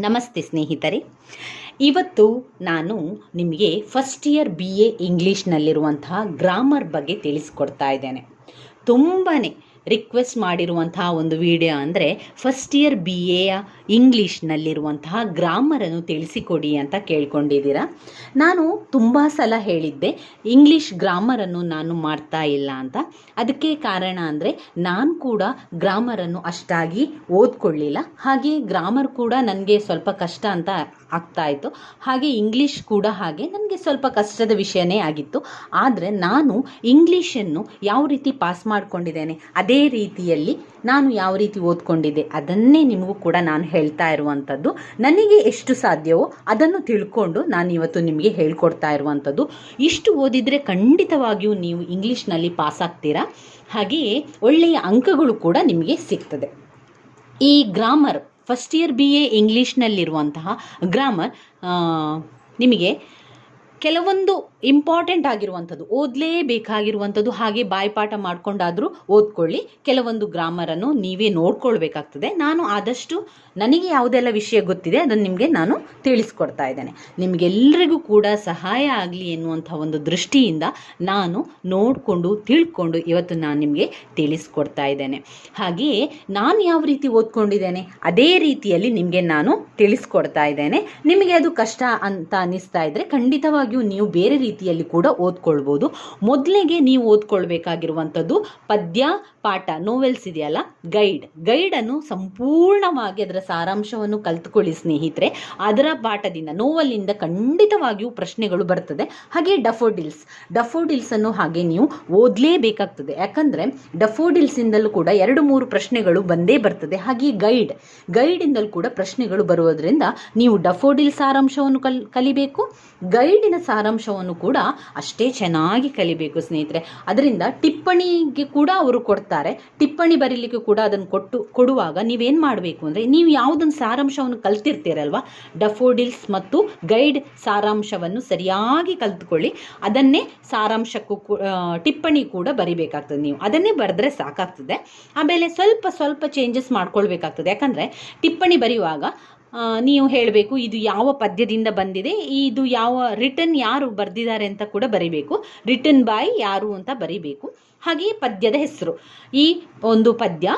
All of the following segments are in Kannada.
ನಮಸ್ತೆ ಸ್ನೇಹಿತರೆ. ಇವತ್ತು ನಾನು ನಿಮಗೆ ಫಸ್ಟ್ ಇಯರ್ ಬಿ ಎ ಇಂಗ್ಲೀಷ್ನಲ್ಲಿರುವಂತಹ ಗ್ರಾಮರ್ ಬಗ್ಗೆ ತಿಳಿಸ್ಕೊಡ್ತಾ ಇದ್ದೇನೆ. ತುಂಬಾ ರಿಕ್ವೆಸ್ಟ್ ಮಾಡಿರುವಂತಹ ಒಂದು ವಿಡಿಯೋ ಅಂದರೆ ಫಸ್ಟ್ ಇಯರ್ ಬಿ ಎ ಇಂಗ್ಲೀಷ್ನಲ್ಲಿರುವಂತಹ ಗ್ರಾಮರನ್ನು ತಿಳಿಸಿಕೊಡಿ ಅಂತ ಕೇಳ್ಕೊಂಡಿದ್ದೀರಾ? ನಾನು ತುಂಬ ಸಲ ಹೇಳಿದ್ದೆ ಇಂಗ್ಲೀಷ್ ಗ್ರಾಮರನ್ನು ನಾನು ಮಾಡ್ತಾ ಇಲ್ಲ ಅಂತ. ಅದಕ್ಕೆ ಕಾರಣ ಅಂದರೆ ನಾನು ಕೂಡ ಗ್ರಾಮರನ್ನು ಅಷ್ಟಾಗಿ ಓದ್ಕೊಳ್ಳಿಲ್ಲ. ಹಾಗೆ ಗ್ರಾಮರ್ ಕೂಡ ನನಗೆ ಸ್ವಲ್ಪ ಕಷ್ಟ ಅಂತ ಆಗ್ತಾ ಇತ್ತು. ಹಾಗೆ ಇಂಗ್ಲೀಷ್ ಕೂಡ ಹಾಗೆ ನನಗೆ ಸ್ವಲ್ಪ ಕಷ್ಟದ ವಿಷಯನೇ ಆಗಿತ್ತು. ಆದರೆ ನಾನು ಇಂಗ್ಲೀಷನ್ನು ಯಾವ ರೀತಿ ಪಾಸ್ ಮಾಡ್ಕೊಂಡಿದ್ದೇನೆ, ಅದೇ ರೀತಿಯಲ್ಲಿ ನಾನು ಯಾವ ರೀತಿ ಓದ್ಕೊಂಡಿದ್ದೆ ಅದನ್ನೇ ನಿಮಗೂ ಕೂಡ ನಾನು ಹೇಳ್ತಾ ಇರುವಂಥದ್ದು. ನನಗೆ ಎಷ್ಟು ಸಾಧ್ಯವೋ ಅದನ್ನು ತಿಳ್ಕೊಂಡು ನಾನು ಇವತ್ತು ನಿಮಗೆ ಹೇಳ್ಕೊಡ್ತಾ ಇರುವಂಥದ್ದು. ಇಷ್ಟು ಓದಿದರೆ ಖಂಡಿತವಾಗಿಯೂ ನೀವು ಇಂಗ್ಲೀಷ್ನಲ್ಲಿ ಪಾಸ್ ಆಗ್ತೀರಾ? ಹಾಗೆಯೇ ಒಳ್ಳೆಯ ಅಂಕಗಳು ಕೂಡ ನಿಮಗೆ ಸಿಗ್ತದೆ. ಈ grammar, first year B A ಇಂಗ್ಲೀಷ್ನಲ್ಲಿರುವಂತಹ grammar ನಿಮಗೆ ಕೆಲವೊಂದು ಇಂಪಾರ್ಟೆಂಟ್ ಆಗಿರುವಂಥದ್ದು, ಓದಲೇಬೇಕಾಗಿರುವಂಥದ್ದು ಹಾಗೆ ಬಾಯ್ಪಾಠ ಮಾಡ್ಕೊಂಡಾದರೂ ಓದ್ಕೊಳ್ಳಿ. ಕೆಲವೊಂದು ಗ್ರಾಮರನ್ನು ನೀವೇ ನೋಡ್ಕೊಳ್ಬೇಕಾಗ್ತದೆ. ನಾನು ಆದಷ್ಟು ನನಗೆ ಯಾವುದೆಲ್ಲ ವಿಷಯ ಗೊತ್ತಿದೆ ಅದನ್ನು ನಿಮಗೆ ನಾನು ತಿಳಿಸ್ಕೊಡ್ತಾ ಇದ್ದೇನೆ. ನಿಮಗೆಲ್ಲರಿಗೂ ಕೂಡ ಸಹಾಯ ಆಗಲಿ ಎನ್ನುವಂಥ ಒಂದು ದೃಷ್ಟಿಯಿಂದ ನಾನು ನೋಡಿಕೊಂಡು, ತಿಳ್ಕೊಂಡು ಇವತ್ತು ನಾನು ನಿಮಗೆ ತಿಳಿಸ್ಕೊಡ್ತಾ ಇದ್ದೇನೆ. ಹಾಗೆಯೇ ನಾನು ಯಾವ ರೀತಿ ಓದ್ಕೊಂಡಿದ್ದೇನೆ ಅದೇ ರೀತಿಯಲ್ಲಿ ನಿಮಗೆ ನಾನು ತಿಳಿಸ್ಕೊಡ್ತಾ ಇದ್ದೇನೆ. ನಿಮಗೆ ಅದು ಕಷ್ಟ ಅಂತ ಅನ್ನಿಸ್ತಾ ಇದ್ದರೆ ನೀವು ಬೇರೆ ರೀತಿಯಲ್ಲಿ ಕೂಡ ಓದ್ಕೊಳ್ಬೋದು. ಮೊದಲಿಗೆ ನೀವು ಓದ್ಕೊಳ್ಬೇಕಾಗಿರುವಂಥದ್ದು ಪದ್ಯ ಪಾಠ ನೋವೆಲ್ಸ್ ಇದೆಯಲ್ಲ? ಗೈಡ್ ಗೈಡನ್ನು ಸಂಪೂರ್ಣವಾಗಿ ಅದರ ಸಾರಾಂಶವನ್ನು ಕಲ್ತ್ಕೊಳ್ಳಿ ಸ್ನೇಹಿತರೆ. ಅದರ ಪಾಠದಿಂದ ನೋವಲ್ಲಿಂದ ಖಂಡಿತವಾಗಿಯೂ ಪ್ರಶ್ನೆಗಳು ಬರ್ತದೆ. ಹಾಗೆ ಡಫೋಡಿಲ್ಸ್ ಡಫೋಡಿಲ್ಸನ್ನು ಹಾಗೆ ನೀವು ಓದಲೇಬೇಕಾಗ್ತದೆ. ಯಾಕಂದರೆ ಡಫೋಡಿಲ್ಸಿಂದಲೂ ಕೂಡ ಎರಡು ಮೂರು ಪ್ರಶ್ನೆಗಳು ಬಂದೇ ಬರ್ತದೆ. ಹಾಗೆ ಗೈಡ್ ಗೈಡಿಂದಲೂ ಕೂಡ ಪ್ರಶ್ನೆಗಳು ಬರುವುದರಿಂದ ನೀವು ಡಫೋಡಿಲ್ ಸಾರಾಂಶವನ್ನು ಕಲ್, ಕಲಿಬೇಕು. ಗೈಡಿನ ಸಾರಾಂಶವನ್ನು ಕೂಡ ಅಷ್ಟೇ ಚೆನ್ನಾಗಿ ಕಲಿಬೇಕು ಸ್ನೇಹಿತರೆ. ಅದರಿಂದ ಟಿಪ್ಪಣಿಗೆ ಕೂಡ ಅವರು ಕೊಡ್ತಾರೆ. ಟಿಪ್ಪಣಿ ಬರೀಲಿಕ್ಕೆ ಕೂಡ ಅದನ್ನು ಕೊಟ್ಟು, ಕೊಡುವಾಗ ನೀವೇನು ಮಾಡಬೇಕು ಅಂದರೆ ನೀವು ಯಾವುದೊಂದು ಸಾರಾಂಶವನ್ನು ಕಲ್ತಿರ್ತೀರಲ್ವ? ಡಫೋಡಿಲ್ಸ್ ಮತ್ತು ಗೈಡ್ ಸಾರಾಂಶವನ್ನು ಸರಿಯಾಗಿ ಕಲ್ತ್ಕೊಳ್ಳಿ. ಅದನ್ನೇ ಸಾರಾಂಶಕ್ಕೂ ಟಿಪ್ಪಣಿ ಕೂಡ ಬರಿಬೇಕಾಗ್ತದೆ. ನೀವು ಅದನ್ನೇ ಬರೆದ್ರೆ ಸಾಕಾಗ್ತದೆ. ಆಮೇಲೆ ಸ್ವಲ್ಪ ಸ್ವಲ್ಪ ಚೇಂಜಸ್ ಮಾಡ್ಕೊಳ್ಬೇಕಾಗ್ತದೆ. ಯಾಕಂದರೆ ಟಿಪ್ಪಣಿ ಬರೆಯುವಾಗ ನೀವು ಹೇಳಬೇಕು, ಇದು ಯಾವ ಪದ್ಯದಿಂದ ಬಂದಿದೆ, ಇದು ಯಾವ ರಿಟರ್ನ್ ಯಾರು ಬರೆದಿದ್ದಾರೆ ಅಂತ ಕೂಡ ಬರಿಬೇಕು. ರಿಟರ್ನ್ ಬಾಯ್ ಯಾರು ಅಂತ ಬರಿಬೇಕು. ಹಾಗೆಯೇ ಪದ್ಯದ ಹೆಸರು. ಈ ಒಂದು ಪದ್ಯ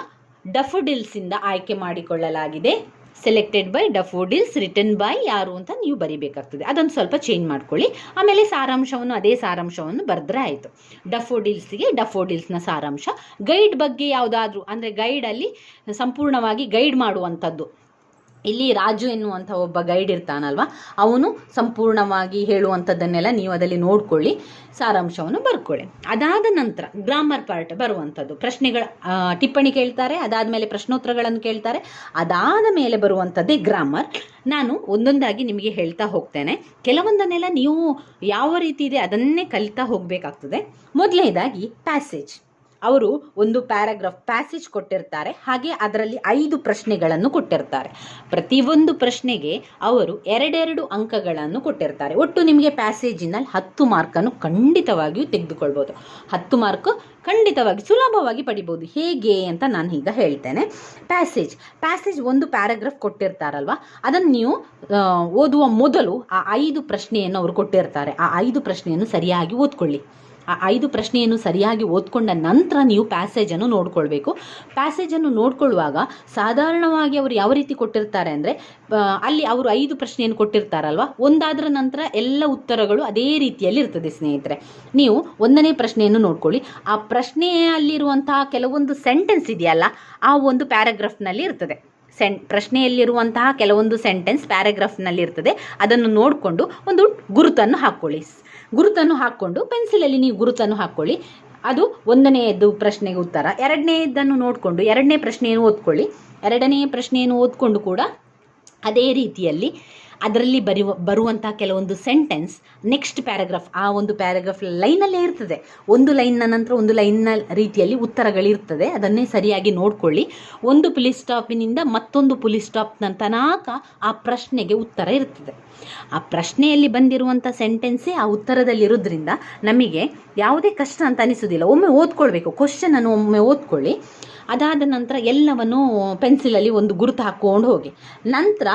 ಡಫೋಡಿಲ್ಸಿಂದ ಆಯ್ಕೆ ಮಾಡಿಕೊಳ್ಳಲಾಗಿದೆ. Selected by daffodils written by ಯಾರು ಅಂತ ನೀವು ಬರಿಬೇಕಾಗ್ತದೆ. ಅದೊಂದು ಸ್ವಲ್ಪ ಚೇಂಜ್ ಮಾಡ್ಕೊಳ್ಳಿ. ಆಮೇಲೆ ಸಾರಾಂಶವನ್ನು, ಅದೇ ಸಾರಾಂಶವನ್ನು ಬರೆದ್ರೆ ಆಯಿತು. ಡಫೋಡಿಲ್ಸ್ಗೆ ಡಫೋಡಿಲ್ಸ್ನ ಸಾರಾಂಶ. ಗೈಡ್ ಬಗ್ಗೆ ಯಾವುದಾದ್ರೂ, ಅಂದರೆ ಗೈಡಲ್ಲಿ ಸಂಪೂರ್ಣವಾಗಿ ಗೈಡ್ ಮಾಡುವಂಥದ್ದು. ಇಲ್ಲಿ ರಾಜು ಎನ್ನುವಂಥ ಒಬ್ಬ ಗೈಡ್ ಇರ್ತಾನಲ್ವ? ಅವನು ಸಂಪೂರ್ಣವಾಗಿ ಹೇಳುವಂಥದ್ದನ್ನೆಲ್ಲ ನೀವು ಅದರಲ್ಲಿ ನೋಡ್ಕೊಳ್ಳಿ, ಸಾರಾಂಶವನ್ನು ಬರ್ಕೊಳ್ಳಿ. ಅದಾದ ನಂತರ ಗ್ರಾಮರ್ ಪಾರ್ಟ್ ಬರುವಂಥದ್ದು. ಪ್ರಶ್ನೆಗಳ ಟಿಪ್ಪಣಿ ಕೇಳ್ತಾರೆ, ಅದಾದಮೇಲೆ ಪ್ರಶ್ನೋತ್ತರಗಳನ್ನು ಕೇಳ್ತಾರೆ, ಅದಾದ ಮೇಲೆ ಬರುವಂಥದ್ದೇ ಗ್ರಾಮರ್ ನಾನು ಒಂದೊಂದಾಗಿ ನಿಮಗೆ ಹೇಳ್ತಾ ಹೋಗ್ತೇನೆ. ಕೆಲವೊಂದನ್ನೆಲ್ಲ ನೀವು ಯಾವ ರೀತಿ ಇದೆ ಅದನ್ನೇ ಕಲಿತಾ ಹೋಗಬೇಕಾಗ್ತದೆ. ಮೊದಲನೇದಾಗಿ ಪ್ಯಾಸೇಜ್ ಅವರು ಒಂದು ಪ್ಯಾರಾಗ್ರಾಫ್ ಪ್ಯಾಸೇಜ್ ಕೊಟ್ಟಿರ್ತಾರೆ. ಹಾಗೆ ಅದರಲ್ಲಿ ಐದು ಪ್ರಶ್ನೆಗಳನ್ನು ಕೊಟ್ಟಿರ್ತಾರೆ. ಪ್ರತಿಯೊಂದು ಪ್ರಶ್ನೆಗೆ ಅವರು ಎರಡೆರಡು ಅಂಕಗಳನ್ನು ಕೊಟ್ಟಿರ್ತಾರೆ. ಒಟ್ಟು ನಿಮಗೆ ಪ್ಯಾಸೇಜಿನಲ್ಲಿ ಹತ್ತು ಮಾರ್ಕನ್ನು ಖಂಡಿತವಾಗಿಯೂ ತೆಗೆದುಕೊಳ್ಬೋದು. ಹತ್ತು ಮಾರ್ಕ್ ಖಂಡಿತವಾಗಿ ಸುಲಭವಾಗಿ ಪಡಿಬೋದು. ಹೇಗೆ ಅಂತ ನಾನು ಈಗ ಹೇಳ್ತೇನೆ. ಪ್ಯಾಸೇಜ್. ಪ್ಯಾಸೇಜ್ ಒಂದು ಪ್ಯಾರಾಗ್ರಾಫ್ ಕೊಟ್ಟಿರ್ತಾರಲ್ವ? ಅದನ್ನು ನೀವು ಓದುವ ಮೊದಲು ಆ ಐದು ಪ್ರಶ್ನೆಯನ್ನು ಅವರು ಕೊಟ್ಟಿರ್ತಾರೆ. ಆ ಐದು ಪ್ರಶ್ನೆಯನ್ನು ಸರಿಯಾಗಿ ಓದ್ಕೊಳ್ಳಿ. ಆ ಐದು ಪ್ರಶ್ನೆಯನ್ನು ಸರಿಯಾಗಿ ಓದ್ಕೊಂಡ ನಂತರ ನೀವು ಪ್ಯಾಸೇಜನ್ನು ನೋಡ್ಕೊಳ್ಬೇಕು. ಪ್ಯಾಸೇಜನ್ನು ನೋಡ್ಕೊಳ್ಳುವಾಗ ಸಾಧಾರಣವಾಗಿ ಅವರು ಯಾವ ರೀತಿ ಕೊಟ್ಟಿರ್ತಾರೆ ಅಂದರೆ ಅಲ್ಲಿ ಅವರು ಐದು ಪ್ರಶ್ನೆಯನ್ನು ಕೊಟ್ಟಿರ್ತಾರಲ್ವ? ಒಂದಾದ್ರ ನಂತರ ಎಲ್ಲ ಉತ್ತರಗಳು ಅದೇ ರೀತಿಯಲ್ಲಿ ಇರ್ತದೆ ಸ್ನೇಹಿತರೆ. ನೀವು ಒಂದನೇ ಪ್ರಶ್ನೆಯನ್ನು ನೋಡ್ಕೊಳ್ಳಿ. ಆ ಪ್ರಶ್ನೆಯಲ್ಲಿರುವಂತಹ ಕೆಲವೊಂದು ಸೆಂಟೆನ್ಸ್ ಇದೆಯಲ್ಲ, ಆ ಒಂದು ಪ್ಯಾರಾಗ್ರಾಫ್ನಲ್ಲಿ ಇರ್ತದೆ. ಸೆನ್ ಪ್ರಶ್ನೆಯಲ್ಲಿರುವಂತಹ ಕೆಲವೊಂದು ಸೆಂಟೆನ್ಸ್ ಪ್ಯಾರಾಗ್ರಾಫ್ನಲ್ಲಿ ಇರ್ತದೆ. ಅದನ್ನು ನೋಡಿಕೊಂಡು ಒಂದು ಗುರುತನ್ನು ಹಾಕ್ಕೊಳ್ಳಿ. ಗುರುತನ್ನು ಹಾಕ್ಕೊಂಡು ಪೆನ್ಸಿಲಲ್ಲಿ ನೀವು ಗುರುತನ್ನು ಹಾಕ್ಕೊಳ್ಳಿ. ಅದು ಒಂದನೆಯದ್ದು ಪ್ರಶ್ನೆಗೆ ಉತ್ತರ. ಎರಡನೆಯದನ್ನು ನೋಡಿಕೊಂಡು, ಎರಡನೇ ಪ್ರಶ್ನೆಯನ್ನು ಓದ್ಕೊಳ್ಳಿ. ಎರಡನೇ ಪ್ರಶ್ನೆಯನ್ನು ಓದ್ಕೊಂಡು ಕೂಡ ಅದೇ ರೀತಿಯಲ್ಲಿ ಅದರಲ್ಲಿ ಬರೆಯುವ ಬರುವಂಥ ಕೆಲವೊಂದು ಸೆಂಟೆನ್ಸ್ ನೆಕ್ಸ್ಟ್ ಪ್ಯಾರಾಗ್ರಾಫ್ ಆ ಒಂದು ಪ್ಯಾರಾಗ್ರಾಫ್ ಲೈನಲ್ಲೇ ಇರ್ತದೆ. ಒಂದು ಲೈನ್ನ ನಂತರ ಒಂದು ಲೈನ್ನ ರೀತಿಯಲ್ಲಿ ಉತ್ತರಗಳಿರ್ತದೆ. ಅದನ್ನೇ ಸರಿಯಾಗಿ ನೋಡ್ಕೊಳ್ಳಿ. ಒಂದು ಪುಲಿಸ್ ಸ್ಟಾಪಿನಿಂದ ಮತ್ತೊಂದು ಪುಲಿಸ್ ಸ್ಟಾಪ್ನ ತನಕ ಆ ಪ್ರಶ್ನೆಗೆ ಉತ್ತರ ಇರ್ತದೆ. ಆ ಪ್ರಶ್ನೆಯಲ್ಲಿ ಬಂದಿರುವಂಥ ಸೆಂಟೆನ್ಸೇ ಆ ಉತ್ತರದಲ್ಲಿರೋದ್ರಿಂದ ನಮಗೆ ಯಾವುದೇ ಕಷ್ಟ ಅಂತ ಅನಿಸೋದಿಲ್ಲ ಒಮ್ಮೆ ಓದ್ಕೊಳ್ಬೇಕು. ಕ್ವಶನನ್ನು ಒಮ್ಮೆ ಓದ್ಕೊಳ್ಳಿ. ಅದಾದ ನಂತರ ಎಲ್ಲವನ್ನು ಪೆನ್ಸಿಲಲ್ಲಿ ಒಂದು ಗುರುತು ಹಾಕ್ಕೊಂಡು ಹೋಗಿ. ನಂತರ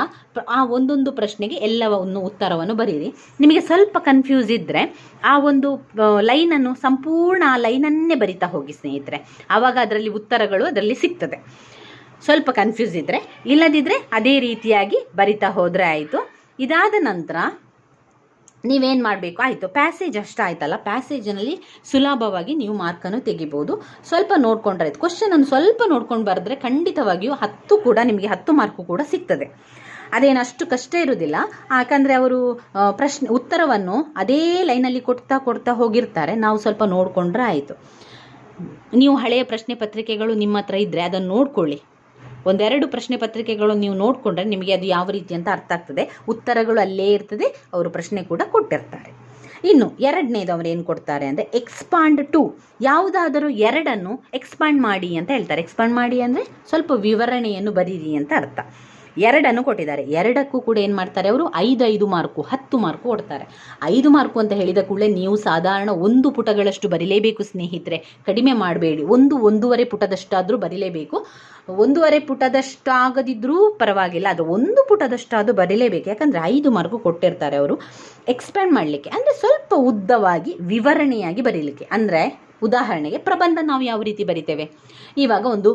ಆ ಒಂದೊಂದು ಪ್ರಶ್ನೆಗೆ ಎಲ್ಲವನ್ನು ಉತ್ತರವನ್ನು ಬರೀರಿ. ನಿಮಗೆ ಸ್ವಲ್ಪ ಕನ್ಫ್ಯೂಸ್ ಇದ್ದರೆ ಆ ಒಂದು ಲೈನನ್ನು ಸಂಪೂರ್ಣ ಆ ಲೈನನ್ನೇ ಬರಿತಾ ಹೋಗಿ ಸ್ನೇಹಿತರೆ. ಆವಾಗ ಅದರಲ್ಲಿ ಉತ್ತರಗಳು ಅದರಲ್ಲಿ ಸಿಗ್ತದೆ. ಸ್ವಲ್ಪ ಕನ್ಫ್ಯೂಸ್ ಇದ್ದರೆ ಇಲ್ಲದಿದ್ದರೆ ಅದೇ ರೀತಿಯಾಗಿ ಬರಿತಾ ಹೋದರೆ ಆಯಿತು. ಇದಾದ ನಂತರ ನೀವೇನು ಮಾಡಬೇಕು? ಆಯಿತು ಪ್ಯಾಸೇಜ್ ಅಷ್ಟೇ ಆಯ್ತಲ್ಲ? ಪ್ಯಾಸೇಜ್ನಲ್ಲಿ ಸುಲಭವಾಗಿ ನೀವು ಮಾರ್ಕನ್ನು ತೆಗಿಬೋದು. ಸ್ವಲ್ಪ ನೋಡ್ಕೊಂಡ್ರೆ ಆಯ್ತು. ಕ್ವಶನನ್ನು ಸ್ವಲ್ಪ ನೋಡ್ಕೊಂಡು ಬರೆದ್ರೆ ಖಂಡಿತವಾಗಿಯೂ ಹತ್ತು ಕೂಡ ನಿಮಗೆ ಹತ್ತು ಮಾರ್ಕು ಕೂಡ ಸಿಗ್ತದೆ. ಅದೇನು ಅಷ್ಟು ಕಷ್ಟ ಇರುವುದಿಲ್ಲ ಯಾಕಂದರೆ ಅವರು ಪ್ರಶ್ನೆ, ಉತ್ತರವನ್ನು ಅದೇ ಲೈನಲ್ಲಿ ಕೊಡ್ತಾ ಕೊಡ್ತಾ ಹೋಗಿರ್ತಾರೆ. ನಾವು ಸ್ವಲ್ಪ ನೋಡಿಕೊಂಡ್ರೆ ಆಯಿತು. ನೀವು ಹಳೆಯ ಪ್ರಶ್ನೆ ಪತ್ರಿಕೆಗಳು ನಿಮ್ಮ ಹತ್ರ ಇದ್ದರೆ ಅದನ್ನು ನೋಡ್ಕೊಳ್ಳಿ. ಒಂದೆರಡು ಪ್ರಶ್ನೆ ಪತ್ರಿಕೆಗಳು ನೀವು ನೋಡಿಕೊಂಡ್ರೆ ನಿಮಗೆ ಅದು ಯಾವ ರೀತಿ ಅಂತ ಅರ್ಥ ಆಗ್ತದೆ. ಉತ್ತರಗಳು ಅಲ್ಲೇ ಇರ್ತದೆ, ಅವರು ಪ್ರಶ್ನೆ ಕೂಡ ಕೊಟ್ಟಿರ್ತಾರೆ. ಇನ್ನು ಎರಡನೇದು ಅವ್ರು ಏನು ಕೊಡ್ತಾರೆ ಅಂದರೆ ಎಕ್ಸ್ಪಾಂಡ್ ಟು ಯಾವುದಾದರೂ ಎರಡನ್ನು ಎಕ್ಸ್ಪಾಂಡ್ ಮಾಡಿ ಅಂತ ಹೇಳ್ತಾರೆ. ಎಕ್ಸ್ಪಾಂಡ್ ಮಾಡಿ ಅಂದರೆ ಸ್ವಲ್ಪ ವಿವರಣೆಯನ್ನು ಬರೀರಿ ಅಂತ ಅರ್ಥ. ಎರಡನ್ನು ಕೊಟ್ಟಿದ್ದಾರೆ. ಎರಡಕ್ಕೂ ಕೂಡ ಏನು ಮಾಡ್ತಾರೆ ಅವರು? ಐದು ಐದು ಮಾರ್ಕು, ಹತ್ತು ಮಾರ್ಕು ಕೊಡ್ತಾರೆ ಐದು ಮಾರ್ಕು ಅಂತ ಹೇಳಿದ ಕೂಡಲೇ ನೀವು ಸಾಧಾರಣ ಒಂದು ಪುಟಗಳಷ್ಟು ಬರೀಲೇಬೇಕು ಸ್ನೇಹಿತರೆ. ಕಡಿಮೆ ಮಾಡಬೇಡಿ. ಒಂದು ಒಂದೂವರೆ ಪುಟದಷ್ಟಾದರೂ ಬರೀಲೇಬೇಕು. ಒಂದೂವರೆ ಪುಟದಷ್ಟು ಆಗದಿದ್ರೂ ಪರವಾಗಿಲ್ಲ. ಅದು ಒಂದು ಪುಟದಷ್ಟಾದರೂ ಬರೀಲೇಬೇಕು. ಯಾಕಂದರೆ ಐದು ಮಾರ್ಕು ಕೊಟ್ಟಿರ್ತಾರೆ ಅವರು. ಎಕ್ಸ್ಪ್ಯಾಂಡ್ ಮಾಡಲಿಕ್ಕೆ, ಅಂದರೆ ಸ್ವಲ್ಪ ಉದ್ದವಾಗಿ, ವಿವರಣೆಯಾಗಿ ಬರೀಲಿಕ್ಕೆ. ಅಂದರೆ, ಉದಾಹರಣೆಗೆ ಪ್ರಬಂಧ ನಾವು ಯಾವ ರೀತಿ ಬರಿತೇವೆ? ಇವಾಗ ಒಂದು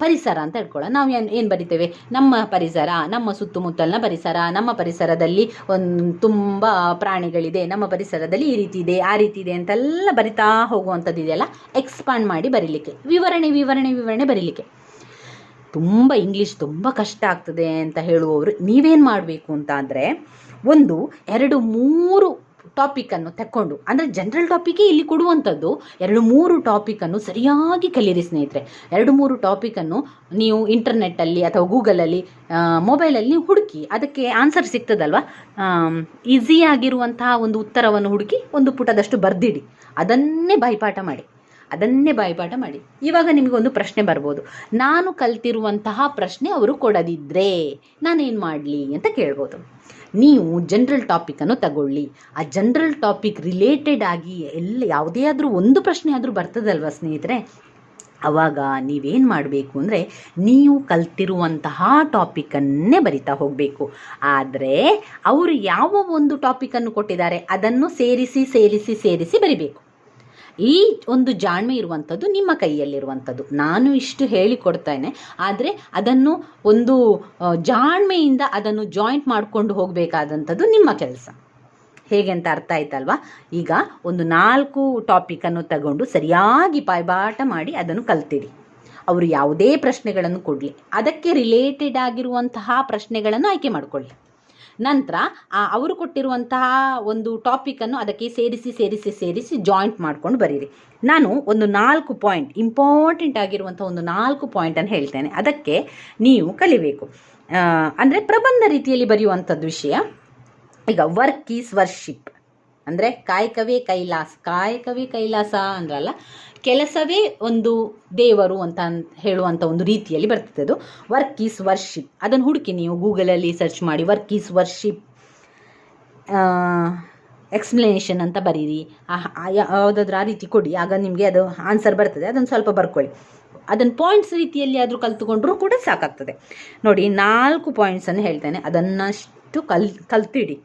ಪರಿಸರ ಅಂತ ಹೇಳ್ಕೊಳ್ಳೋಣ. ನಾವು ಏನು ಏನು ಬರಿತೇವೆ? ನಮ್ಮ ಪರಿಸರ, ನಮ್ಮ ಸುತ್ತಮುತ್ತಲಿನ ಪರಿಸರ, ನಮ್ಮ ಪರಿಸರದಲ್ಲಿ ಒಂದು ತುಂಬ ಪ್ರಾಣಿಗಳಿದೆ, ನಮ್ಮ ಪರಿಸರದಲ್ಲಿ ಈ ರೀತಿ ಇದೆ, ಆ ರೀತಿ ಇದೆ ಅಂತೆಲ್ಲ ಬರಿತಾ ಹೋಗುವಂಥದ್ದು ಇದೆಯಲ್ಲ ಎಕ್ಸ್ಪಾಂಡ್ ಮಾಡಿ ಬರೀಲಿಕ್ಕೆ. ವಿವರಣೆ ವಿವರಣೆ ವಿವರಣೆ ಬರೀಲಿಕ್ಕೆ. ತುಂಬ ಇಂಗ್ಲೀಷ್ ತುಂಬ ಕಷ್ಟ ಆಗ್ತದೆ ಅಂತ ಹೇಳುವವರು ನೀವೇನು ಮಾಡಬೇಕು ಅಂತ ಅಂದರೆ ಒಂದು, ಎರಡು, ಮೂರು ಟಾಪಿಕನ್ನು ತಕ್ಕೊಂಡು, ಅಂದರೆ ಜನರಲ್ ಟಾಪಿಕೇ ಇಲ್ಲಿ ಕೊಡುವಂಥದ್ದು ಎರಡು, ಮೂರು ಟಾಪಿಕನ್ನು ಸರಿಯಾಗಿ ಕಲಿಯಿರಿ ಸ್ನೇಹಿತರೆ. ಎರಡು, ಮೂರು ಟಾಪಿಕನ್ನು ನೀವು ಇಂಟರ್ನೆಟ್ಟಲ್ಲಿ ಅಥವಾ ಗೂಗಲಲ್ಲಿ ಮೊಬೈಲಲ್ಲಿ ಹುಡುಕಿ ಅದಕ್ಕೆ ಆನ್ಸರ್ ಸಿಗ್ತದಲ್ವ? ಈಸಿಯಾಗಿರುವಂತಹ ಒಂದು ಉತ್ತರವನ್ನು ಹುಡುಕಿ ಒಂದು ಪುಟದಷ್ಟು ಬರೆದಿಡಿ. ಅದನ್ನೇ ಬಾಯ್ಪಾಠ ಮಾಡಿ. ಅದನ್ನೇ ಬಾಯಿಪಾಠ ಮಾಡಿ. ಇವಾಗ ನಿಮಗೊಂದು ಪ್ರಶ್ನೆ ಬರ್ಬೋದು. ನಾನು ಕಲ್ತಿರುವಂತಹ ಪ್ರಶ್ನೆ ಅವರು ಕೊಡದಿದ್ರೆ ನಾನೇನು ಮಾಡಲಿ ಅಂತ ಕೇಳ್ಬೋದು. ನೀವು ಜನರಲ್ ಟಾಪಿಕನ್ನು ತಗೊಳ್ಳಿ. ಆ ಜನರಲ್ ಟಾಪಿಕ್ ರಿಲೇಟೆಡ್ ಆಗಿ ಎಲ್ಲ ಯಾವುದೇ ಆದರೂ ಒಂದು ಪ್ರಶ್ನೆ ಆದರೂ ಬರ್ತದಲ್ವ ಸ್ನೇಹಿತರೆ? ಅವಾಗ ನೀವೇನು ಮಾಡಬೇಕು ಅಂದರೆ ನೀವು ಕಲ್ತಿರುವಂತಹ ಟಾಪಿಕನ್ನೇ ಬರಿತಾ ಹೋಗಬೇಕು. ಆದರೆ ಅವರು ಯಾವ ಒಂದು ಟಾಪಿಕನ್ನು ಕೊಟ್ಟಿದ್ದಾರೆ ಅದನ್ನು ಸೇರಿಸಿ ಸೇರಿಸಿ ಸೇರಿಸಿ ಬರಿಬೇಕು. ಈ ಒಂದು ಜಾಣ್ಮೆ ಇರುವಂಥದ್ದು ನಿಮ್ಮ ಕೈಯಲ್ಲಿರುವಂಥದ್ದು. ನಾನು ಇಷ್ಟು ಹೇಳಿಕೊಡ್ತೇನೆ, ಆದರೆ ಅದನ್ನು ಒಂದು ಜಾಣ್ಮೆಯಿಂದ ಅದನ್ನು ಜಾಯಿಂಟ್ ಮಾಡಿಕೊಂಡು ಹೋಗಬೇಕಾದಂಥದ್ದು ನಿಮ್ಮ ಕೆಲಸ. ಹೇಗೆ ಅಂತ ಅರ್ಥ ಆಯ್ತಲ್ವಾ? ಈಗ ಒಂದು ನಾಲ್ಕು ಟಾಪಿಕನ್ನು ತಗೊಂಡು ಸರಿಯಾಗಿ ಪಾಯ್ಬಾಟ ಮಾಡಿ ಅದನ್ನು ಕಲ್ತಿರಿ. ಅವರು ಯಾವುದೇ ಪ್ರಶ್ನೆಗಳನ್ನು ಕೊಡಲಿ. ಅದಕ್ಕೆ ರಿಲೇಟೆಡ್ ಆಗಿರುವಂತಹ ಪ್ರಶ್ನೆಗಳನ್ನು ಆಯ್ಕೆ ಮಾಡಿಕೊಳ್ಳಿ. ನಂತರ ಅವರು ಕೊಟ್ಟಿರುವಂತಹ ಒಂದು ಟಾಪಿಕನ್ನು ಅದಕ್ಕೆ ಸೇರಿಸಿ ಸೇರಿಸಿ ಸೇರಿಸಿ ಜಾಯಿಂಟ್ ಮಾಡ್ಕೊಂಡು ಬರೀರಿ. ನಾನು ಒಂದು ನಾಲ್ಕು ಪಾಯಿಂಟ್ ಇಂಪಾರ್ಟೆಂಟ್ ಆಗಿರುವಂಥ ಒಂದು ನಾಲ್ಕು ಪಾಯಿಂಟನ್ನು ಹೇಳ್ತೇನೆ. ಅದಕ್ಕೆ ನೀವು ಕಲಿಬೇಕು. ಅಂದರೆ ಪ್ರಬಂಧ ರೀತಿಯಲ್ಲಿ ಬರೆಯುವಂಥದ್ದು ವಿಷಯ. ಈಗ ವರ್ಕ್ ಈಸ್ ವರ್ಷಿಪ್ ಅಂದರೆ ಕಾಯಕವೇ ಕೈಲಾಸ ಕಾಯಕವೇ ಕೈಲಾಸ ಅಂದ್ರಲ್ಲ ಕೆಲಸವೇ ಒಂದು ದೇವರು ಅಂತ ಹೇಳುವಂಥ ಒಂದು ರೀತಿಯಲ್ಲಿ ಬರ್ತದೆ ಅದು. ವರ್ಕ್ ಈಸ್ ವರ್ಷಿಪ್ ಅದನ್ನು ಹುಡುಕಿ ನೀವು ಗೂಗಲಲ್ಲಿ ಸರ್ಚ್ ಮಾಡಿ ವರ್ಕ್ ಈಸ್ ವರ್ಷಿಪ್ ಎಕ್ಸ್ಪ್ಲನೇಷನ್ ಅಂತ ಬರೀರಿ. ಯಾವುದಾದ್ರೂ ಆ ರೀತಿ ಕೊಡಿ. ಆಗ ನಿಮಗೆ ಅದು ಆನ್ಸರ್ ಬರ್ತದೆ. ಅದನ್ನು ಸ್ವಲ್ಪ ಬರ್ಕೊಳ್ಳಿ. ಅದನ್ನು ಪಾಯಿಂಟ್ಸ್ ರೀತಿಯಲ್ಲಿ ಆದರೂ ಕಲ್ತುಕೊಂಡ್ರೂ ಕೂಡ ಸಾಕಾಗ್ತದೆ. ನೋಡಿ, ನಾಲ್ಕು ಪಾಯಿಂಟ್ಸನ್ನು ಹೇಳ್ತೇನೆ. ಅದನ್ನಷ್ಟು ಕಲ್, ಕಲ್ತಿಡಿ.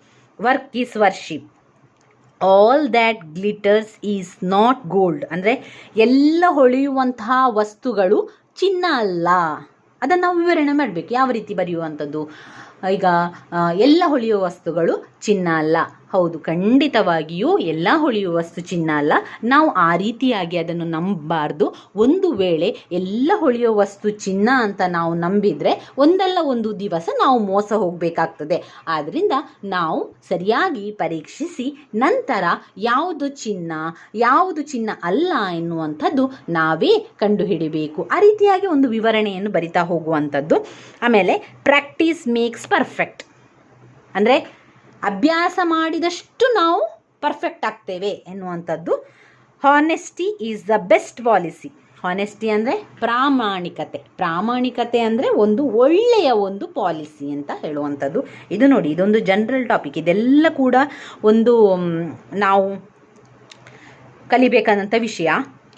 Work is worship all that glitters is not gold ಅಂದರೆ ಎಲ್ಲ ಹೊಳೆಯುವಂತಹ ವಸ್ತುಗಳು ಚಿನ್ನ ಅಲ್ಲ. ಅದನ್ನು ನಾವು ವಿವರಣೆ ಮಾಡಬೇಕು. ಯಾವ ರೀತಿ ಬರೆಯುವಂಥದ್ದು? ಈಗ ಎಲ್ಲ ಹೊಳೆಯುವ ವಸ್ತುಗಳು ಚಿನ್ನ ಅಲ್ಲ. ಹೌದು, ಖಂಡಿತವಾಗಿಯೂ ಎಲ್ಲ ಹೊಳೆಯುವ ವಸ್ತು ಚಿನ್ನ ಅಲ್ಲ. ನಾವು ಆ ರೀತಿಯಾಗಿ ಅದನ್ನು ನಂಬಬಾರ್ದು. ಒಂದು ವೇಳೆ ಎಲ್ಲ ಹೊಳೆಯುವ ವಸ್ತು ಚಿನ್ನ ಅಂತ ನಾವು ನಂಬಿದರೆ ಒಂದಲ್ಲ ಒಂದು ದಿವಸ ನಾವು ಮೋಸ ಹೋಗಬೇಕಾಗ್ತದೆ. ಆದ್ದರಿಂದ ನಾವು ಸರಿಯಾಗಿ ಪರೀಕ್ಷಿಸಿ ನಂತರ ಯಾವುದು ಚಿನ್ನ ಯಾವುದು ಚಿನ್ನ ಅಲ್ಲ ಎನ್ನುವಂಥದ್ದು ನಾವೇ ಕಂಡುಹಿಡಿಬೇಕು. ಆ ರೀತಿಯಾಗಿ ಒಂದು ವಿವರಣೆಯನ್ನು ಬರಿತಾ ಹೋಗುವಂಥದ್ದು. ಆಮೇಲೆ ಪ್ರಾಕ್ಟೀಸ್ ಮೇಕ್ಸ್ ಪರ್ಫೆಕ್ಟ್ ಅಂದರೆ ಅಭ್ಯಾಸ ಮಾಡಿದಷ್ಟು ನಾವು ಪರ್ಫೆಕ್ಟ್ ಆಗ್ತೇವೆ ಎನ್ನುವಂಥದ್ದು. Honesty is the best policy honesty ಅಂದರೆ ಪ್ರಾಮಾಣಿಕತೆ. ಪ್ರಾಮಾಣಿಕತೆ ಅಂದರೆ ಒಂದು ಒಳ್ಳೆಯ ಒಂದು ಪಾಲಿಸಿ ಅಂತ ಹೇಳುವಂಥದ್ದು. ಇದು ನೋಡಿ, ಇದೊಂದು ಜನರಲ್ ಟಾಪಿಕ್ ಇದೆಲ್ಲ ಕೂಡ ಒಂದು ನಾವು ಕಲಿಬೇಕಾದಂಥ ವಿಷಯ.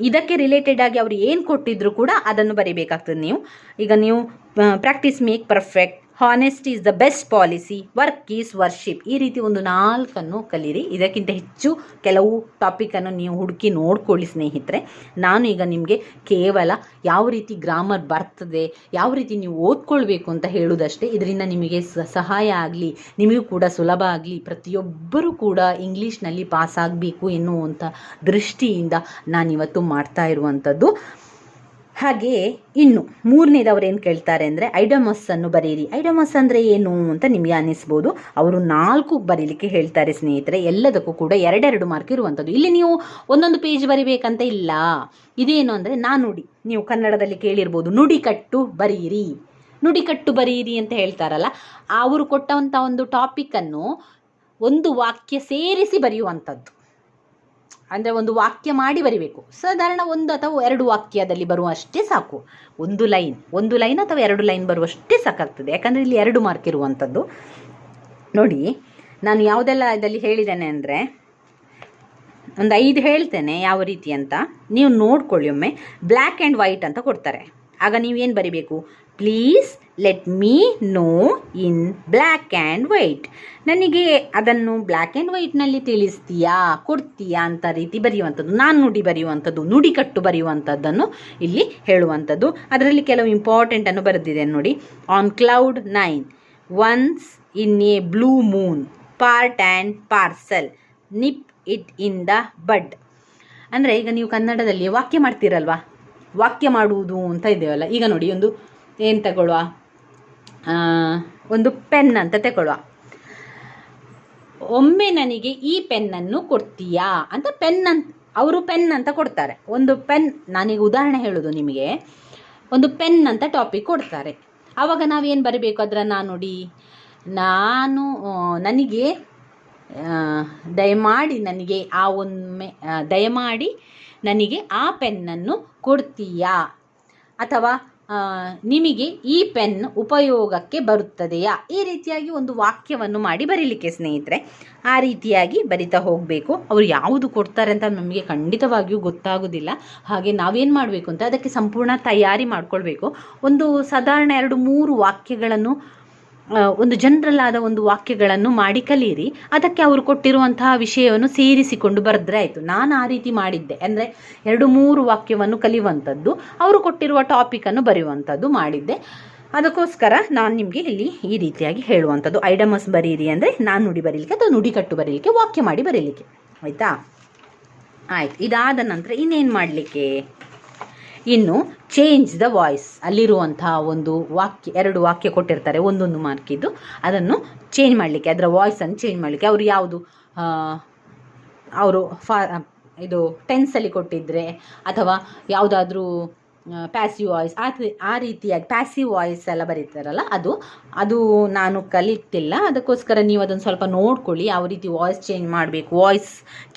ಇದಕ್ಕೆ ರಿಲೇಟೆಡ್ ಆಗಿ ಅವರು ಏನು ಕೊಟ್ಟಿದ್ರು ಕೂಡ ಅದನ್ನು ಬರೀಬೇಕಾಗ್ತದೆ ನೀವು. ಈಗ ನೀವು practice make perfect honest is the best policy work is worship ಈ ರೀತಿ ಒಂದು ನಾಲ್ಕನ್ನು ಕಲೀರಿ. ಇದಕ್ಕಿಂತ ಹೆಚ್ಚು ಕೆಲವು ಟಾಪಿಕನ್ನು ನೀವು ಹುಡುಕಿ ನೋಡ್ಕೊಳ್ಳಿ ಸ್ನೇಹಿತರೆ. ನಾನು ಈಗ ನಿಮಗೆ ಕೇವಲ ಯಾವ ರೀತಿ ಗ್ರಾಮರ್ ಬರ್ತದೆ, ಯಾವ ರೀತಿ ನೀವು ಓದ್ಕೊಳ್ಬೇಕು ಅಂತ ಹೇಳುವುದಷ್ಟೇ ಇದರಿಂದ ನಿಮಗೆ ಸಹಾಯ ಆಗಲಿ, ನಿಮಗೂ ಕೂಡ ಸುಲಭ ಆಗಲಿ, ಪ್ರತಿಯೊಬ್ಬರೂ ಕೂಡ ಇಂಗ್ಲೀಷ್ನಲ್ಲಿ ಪಾಸ್ ಆಗಬೇಕು ಎನ್ನುವಂಥ ದೃಷ್ಟಿಯಿಂದ ನಾನಿವತ್ತು ಮಾಡ್ತಾ ಇರುವಂಥದ್ದು. ಹಾಗೆ ಇನ್ನು ಮೂರನೇದವ್ರು ಏನು ಕೇಳ್ತಾರೆ ಅಂದರೆ ಐಡಮಸ್ ಅನ್ನು ಬರೀರಿ. ಐಡಮಸ್ ಅಂದರೆ ಏನು ಅಂತ ನಿಮಗೆ ಅನ್ನಿಸ್ಬೋದು. ಅವರು ನಾಲ್ಕು ಬರೀಲಿಕ್ಕೆ ಹೇಳ್ತಾರೆ ಸ್ನೇಹಿತರೆ. ಎಲ್ಲದಕ್ಕೂ ಕೂಡ ಎರಡೆರಡು ಮಾರ್ಕ್ ಇರುವಂಥದ್ದು. ಇಲ್ಲಿ ನೀವು ಒಂದೊಂದು ಪೇಜ್ ಬರಿಬೇಕಂತ ಇಲ್ಲ. ಇದೇನು ಅಂದರೆ ನಾನುಡಿ ನೀವು ಕನ್ನಡದಲ್ಲಿ ಕೇಳಿರ್ಬೋದು, ನುಡಿಕಟ್ಟು ಬರೀರಿ. ನುಡಿಕಟ್ಟು ಬರೀರಿ ಅಂತ ಹೇಳ್ತಾರಲ್ಲ, ಅವರು ಕೊಟ್ಟಂಥ ಒಂದು ಟಾಪಿಕನ್ನು ಒಂದು ವಾಕ್ಯ ಸೇರಿಸಿ ಬರೆಯುವಂಥದ್ದು. ಅಂದರೆ ಒಂದು ವಾಕ್ಯ ಮಾಡಿ ಬರಿಬೇಕು. ಸಾಧಾರಣ ಒಂದು ಅಥವಾ ಎರಡು ವಾಕ್ಯದಲ್ಲಿ ಬರುವಷ್ಟೇ ಸಾಕು. ಒಂದು ಲೈನ್ ಒಂದು ಲೈನ್ ಅಥವಾ ಎರಡು ಲೈನ್ ಬರುವಷ್ಟೇ ಸಾಕಾಗ್ತದೆ. ಯಾಕಂದರೆ ಇಲ್ಲಿ ಎರಡು ಮಾರ್ಕ್ ಇರುವಂಥದ್ದು ನೋಡಿ, ನಾನು ಯಾವುದೆಲ್ಲ ಇದರಲ್ಲಿ ಹೇಳಿದ್ದೇನೆ ಅಂದರೆ, ಒಂದು ಐದು ಹೇಳ್ತೇನೆ ಯಾವ ರೀತಿ ಅಂತ. ನೀವು ನೋಡ್ಕೊಳ್ಳಿ ಒಮ್ಮೆ. ಬ್ಲ್ಯಾಕ್ ಆ್ಯಂಡ್ ವೈಟ್ ಅಂತ ಕೊಡ್ತಾರೆ. ಆಗ ನೀವೇನು ಬರಿಬೇಕು? Please let me know in black and white ನನಗೆ ಅದನ್ನು ಬ್ಲ್ಯಾಕ್ ಆ್ಯಂಡ್ ವೈಟ್ನಲ್ಲಿ ತಿಳಿಸ್ತೀಯಾ, ಕೊಡ್ತೀಯಾ ಅಂತ ರೀತಿ ಬರೆಯುವಂಥದ್ದು, ನಾನು ನುಡಿ ಬರೆಯುವಂಥದ್ದು, ನುಡಿಕಟ್ಟು ಬರೆಯುವಂಥದ್ದನ್ನು ಇಲ್ಲಿ ಹೇಳುವಂಥದ್ದು. ಅದರಲ್ಲಿ ಕೆಲವು ಇಂಪಾರ್ಟೆಂಟನ್ನು ಬರೆದಿದೆ ನೋಡಿ. On cloud nine once in a blue moon part and parcel nip it in the bud ಅಂದರೆ ಈಗ ನೀವು ಕನ್ನಡದಲ್ಲಿ ವಾಕ್ಯ ಮಾಡ್ತೀರಲ್ವಾ? ವಾಕ್ಯ ಮಾಡುವುದು ಅಂತ ಇದೆಯಲ್ಲ, ಈಗ ನೋಡಿ, ಒಂದು ಏನು ತಗೊಳ್ಳುವ? ಒಂದು ಪೆನ್ ಅಂತ ತಗೊಳ್ಳುವ ಒಮ್ಮೆ ನನಗೆ ಈ ಪೆನ್ನನ್ನು ಕೊಡ್ತೀಯಾ ಅಂತ ಪೆನ್ ಅಂತ ಅವರು ಪೆನ್ ಅಂತ ಕೊಡ್ತಾರೆ. ಒಂದು ಪೆನ್, ನನಗೆ ಉದಾಹರಣೆ ಹೇಳೋದು ನಿಮಗೆ. ಒಂದು ಪೆನ್ ಅಂತ ಟಾಪಿಕ್ ಕೊಡ್ತಾರೆ. ಆವಾಗ ನಾವೇನು ಬರಬೇಕು ಅದರ ನಾನು ನೋಡಿ? ನಾನು ನನಗೆ ದಯಮಾಡಿ ನನಗೆ ಆ ಒಮ್ಮೆ ದಯಮಾಡಿ ನನಗೆ ಆ ಪೆನ್ನನ್ನು ಕೊಡ್ತೀಯಾ? ಅಥವಾ ನಿಮಗೆ ಈ ಪೆನ್ ಉಪಯೋಗಕ್ಕೆ ಬರುತ್ತದೆಯಾ? ಈ ರೀತಿಯಾಗಿ ಒಂದು ವಾಕ್ಯವನ್ನು ಮಾಡಿ ಬರೀಲಿಕ್ಕೆ ಸ್ನೇಹಿತರೆ. ಆ ರೀತಿಯಾಗಿ ಬರಿತಾ ಹೋಗಬೇಕು. ಅವರು ಯಾವುದು ಕೊಡ್ತಾರೆ ಅಂತ ನಮಗೆ ಖಂಡಿತವಾಗಿಯೂ ಗೊತ್ತಾಗೋದಿಲ್ಲ. ಹಾಗೆ ನಾವೇನು ಮಾಡಬೇಕು ಅಂತ ಅದಕ್ಕೆ ಸಂಪೂರ್ಣ ತಯಾರಿ ಮಾಡಿಕೊಳ್ಬೇಕು. ಒಂದು ಸಾಧಾರಣ ಎರಡು ಮೂರು ವಾಕ್ಯಗಳನ್ನು ಒಂದು ಜನರಲ್ ಆದ ಒಂದು ವಾಕ್ಯಗಳನ್ನು ಮಾಡಿ ಕಲಿಯಿರಿ. ಅದಕ್ಕೆ ಅವರು ಕೊಟ್ಟಿರುವಂತಹ ವಿಷಯವನ್ನು ಸೇರಿಸಿಕೊಂಡು ಬರೆದ್ರೆ ಆಯಿತು. ನಾನು ಆ ರೀತಿ ಮಾಡಿದ್ದೆ. ಅಂದರೆ ಎರಡು ಮೂರು ವಾಕ್ಯವನ್ನು ಕಲಿಯುವಂಥದ್ದು, ಅವರು ಕೊಟ್ಟಿರುವ ಟಾಪಿಕನ್ನು ಬರೆಯುವಂಥದ್ದು ಮಾಡಿದ್ದೆ. ಅದಕ್ಕೋಸ್ಕರ ನಾನು ನಿಮಗೆ ಇಲ್ಲಿ ಈ ರೀತಿಯಾಗಿ ಹೇಳುವಂಥದ್ದು. ಐಡಮಸ್ ಬರೀರಿ ಅಂದರೆ ನಾನು ನುಡಿ ಬರೀಲಿಕ್ಕೆ ಅಥವಾ ನುಡಿಕಟ್ಟು ಬರೀಲಿಕ್ಕೆ, ವಾಕ್ಯ ಮಾಡಿ ಬರೀಲಿಕ್ಕೆ. ಆಯಿತಾ? ಆಯ್ತು. ಇದಾದ ನಂತರ ಇನ್ನೇನು ಮಾಡಲಿಕ್ಕೆ? ಇನ್ನು ಚೇಂಜ್ ದ ವಾಯ್ಸ್ ಅಲ್ಲಿರುವಂತಹ ಒಂದು ವಾಕ್ಯ, ಎರಡು ವಾಕ್ಯ ಕೊಟ್ಟಿರ್ತಾರೆ, ಒಂದೊಂದು ಮಾರ್ಕಿದ್ದು ಅದನ್ನು ಚೇಂಜ್ ಮಾಡಲಿಕ್ಕೆ, ಅದರ ವಾಯ್ಸನ್ನು ಚೇಂಜ್ ಮಾಡಲಿಕ್ಕೆ. ಅವರು ಯಾವುದು? ಅವರು ಫಾ, ಇದು ಟೆನ್ಸಲ್ಲಿ ಕೊಟ್ಟಿದ್ದರೆ ಅಥವಾ ಯಾವುದಾದ್ರೂ ಪ್ಯಾಸಿವ್ ವಾಯ್ಸ್ ಆ ಆ ರೀತಿಯಾಗಿ ಪ್ಯಾಸಿವ್ ವಾಯ್ಸ್ ಎಲ್ಲ ಬರೀತಾರಲ್ಲ, ಅದು ಅದು ನಾನು ಕಲಿತಿಲ್ಲ. ಅದಕ್ಕೋಸ್ಕರ ನೀವು ಅದನ್ನು ಸ್ವಲ್ಪ ನೋಡ್ಕೊಳ್ಳಿ. ಯಾವ ರೀತಿ ವಾಯ್ಸ್ ಚೇಂಜ್ ಮಾಡಬೇಕು ವಾಯ್ಸ್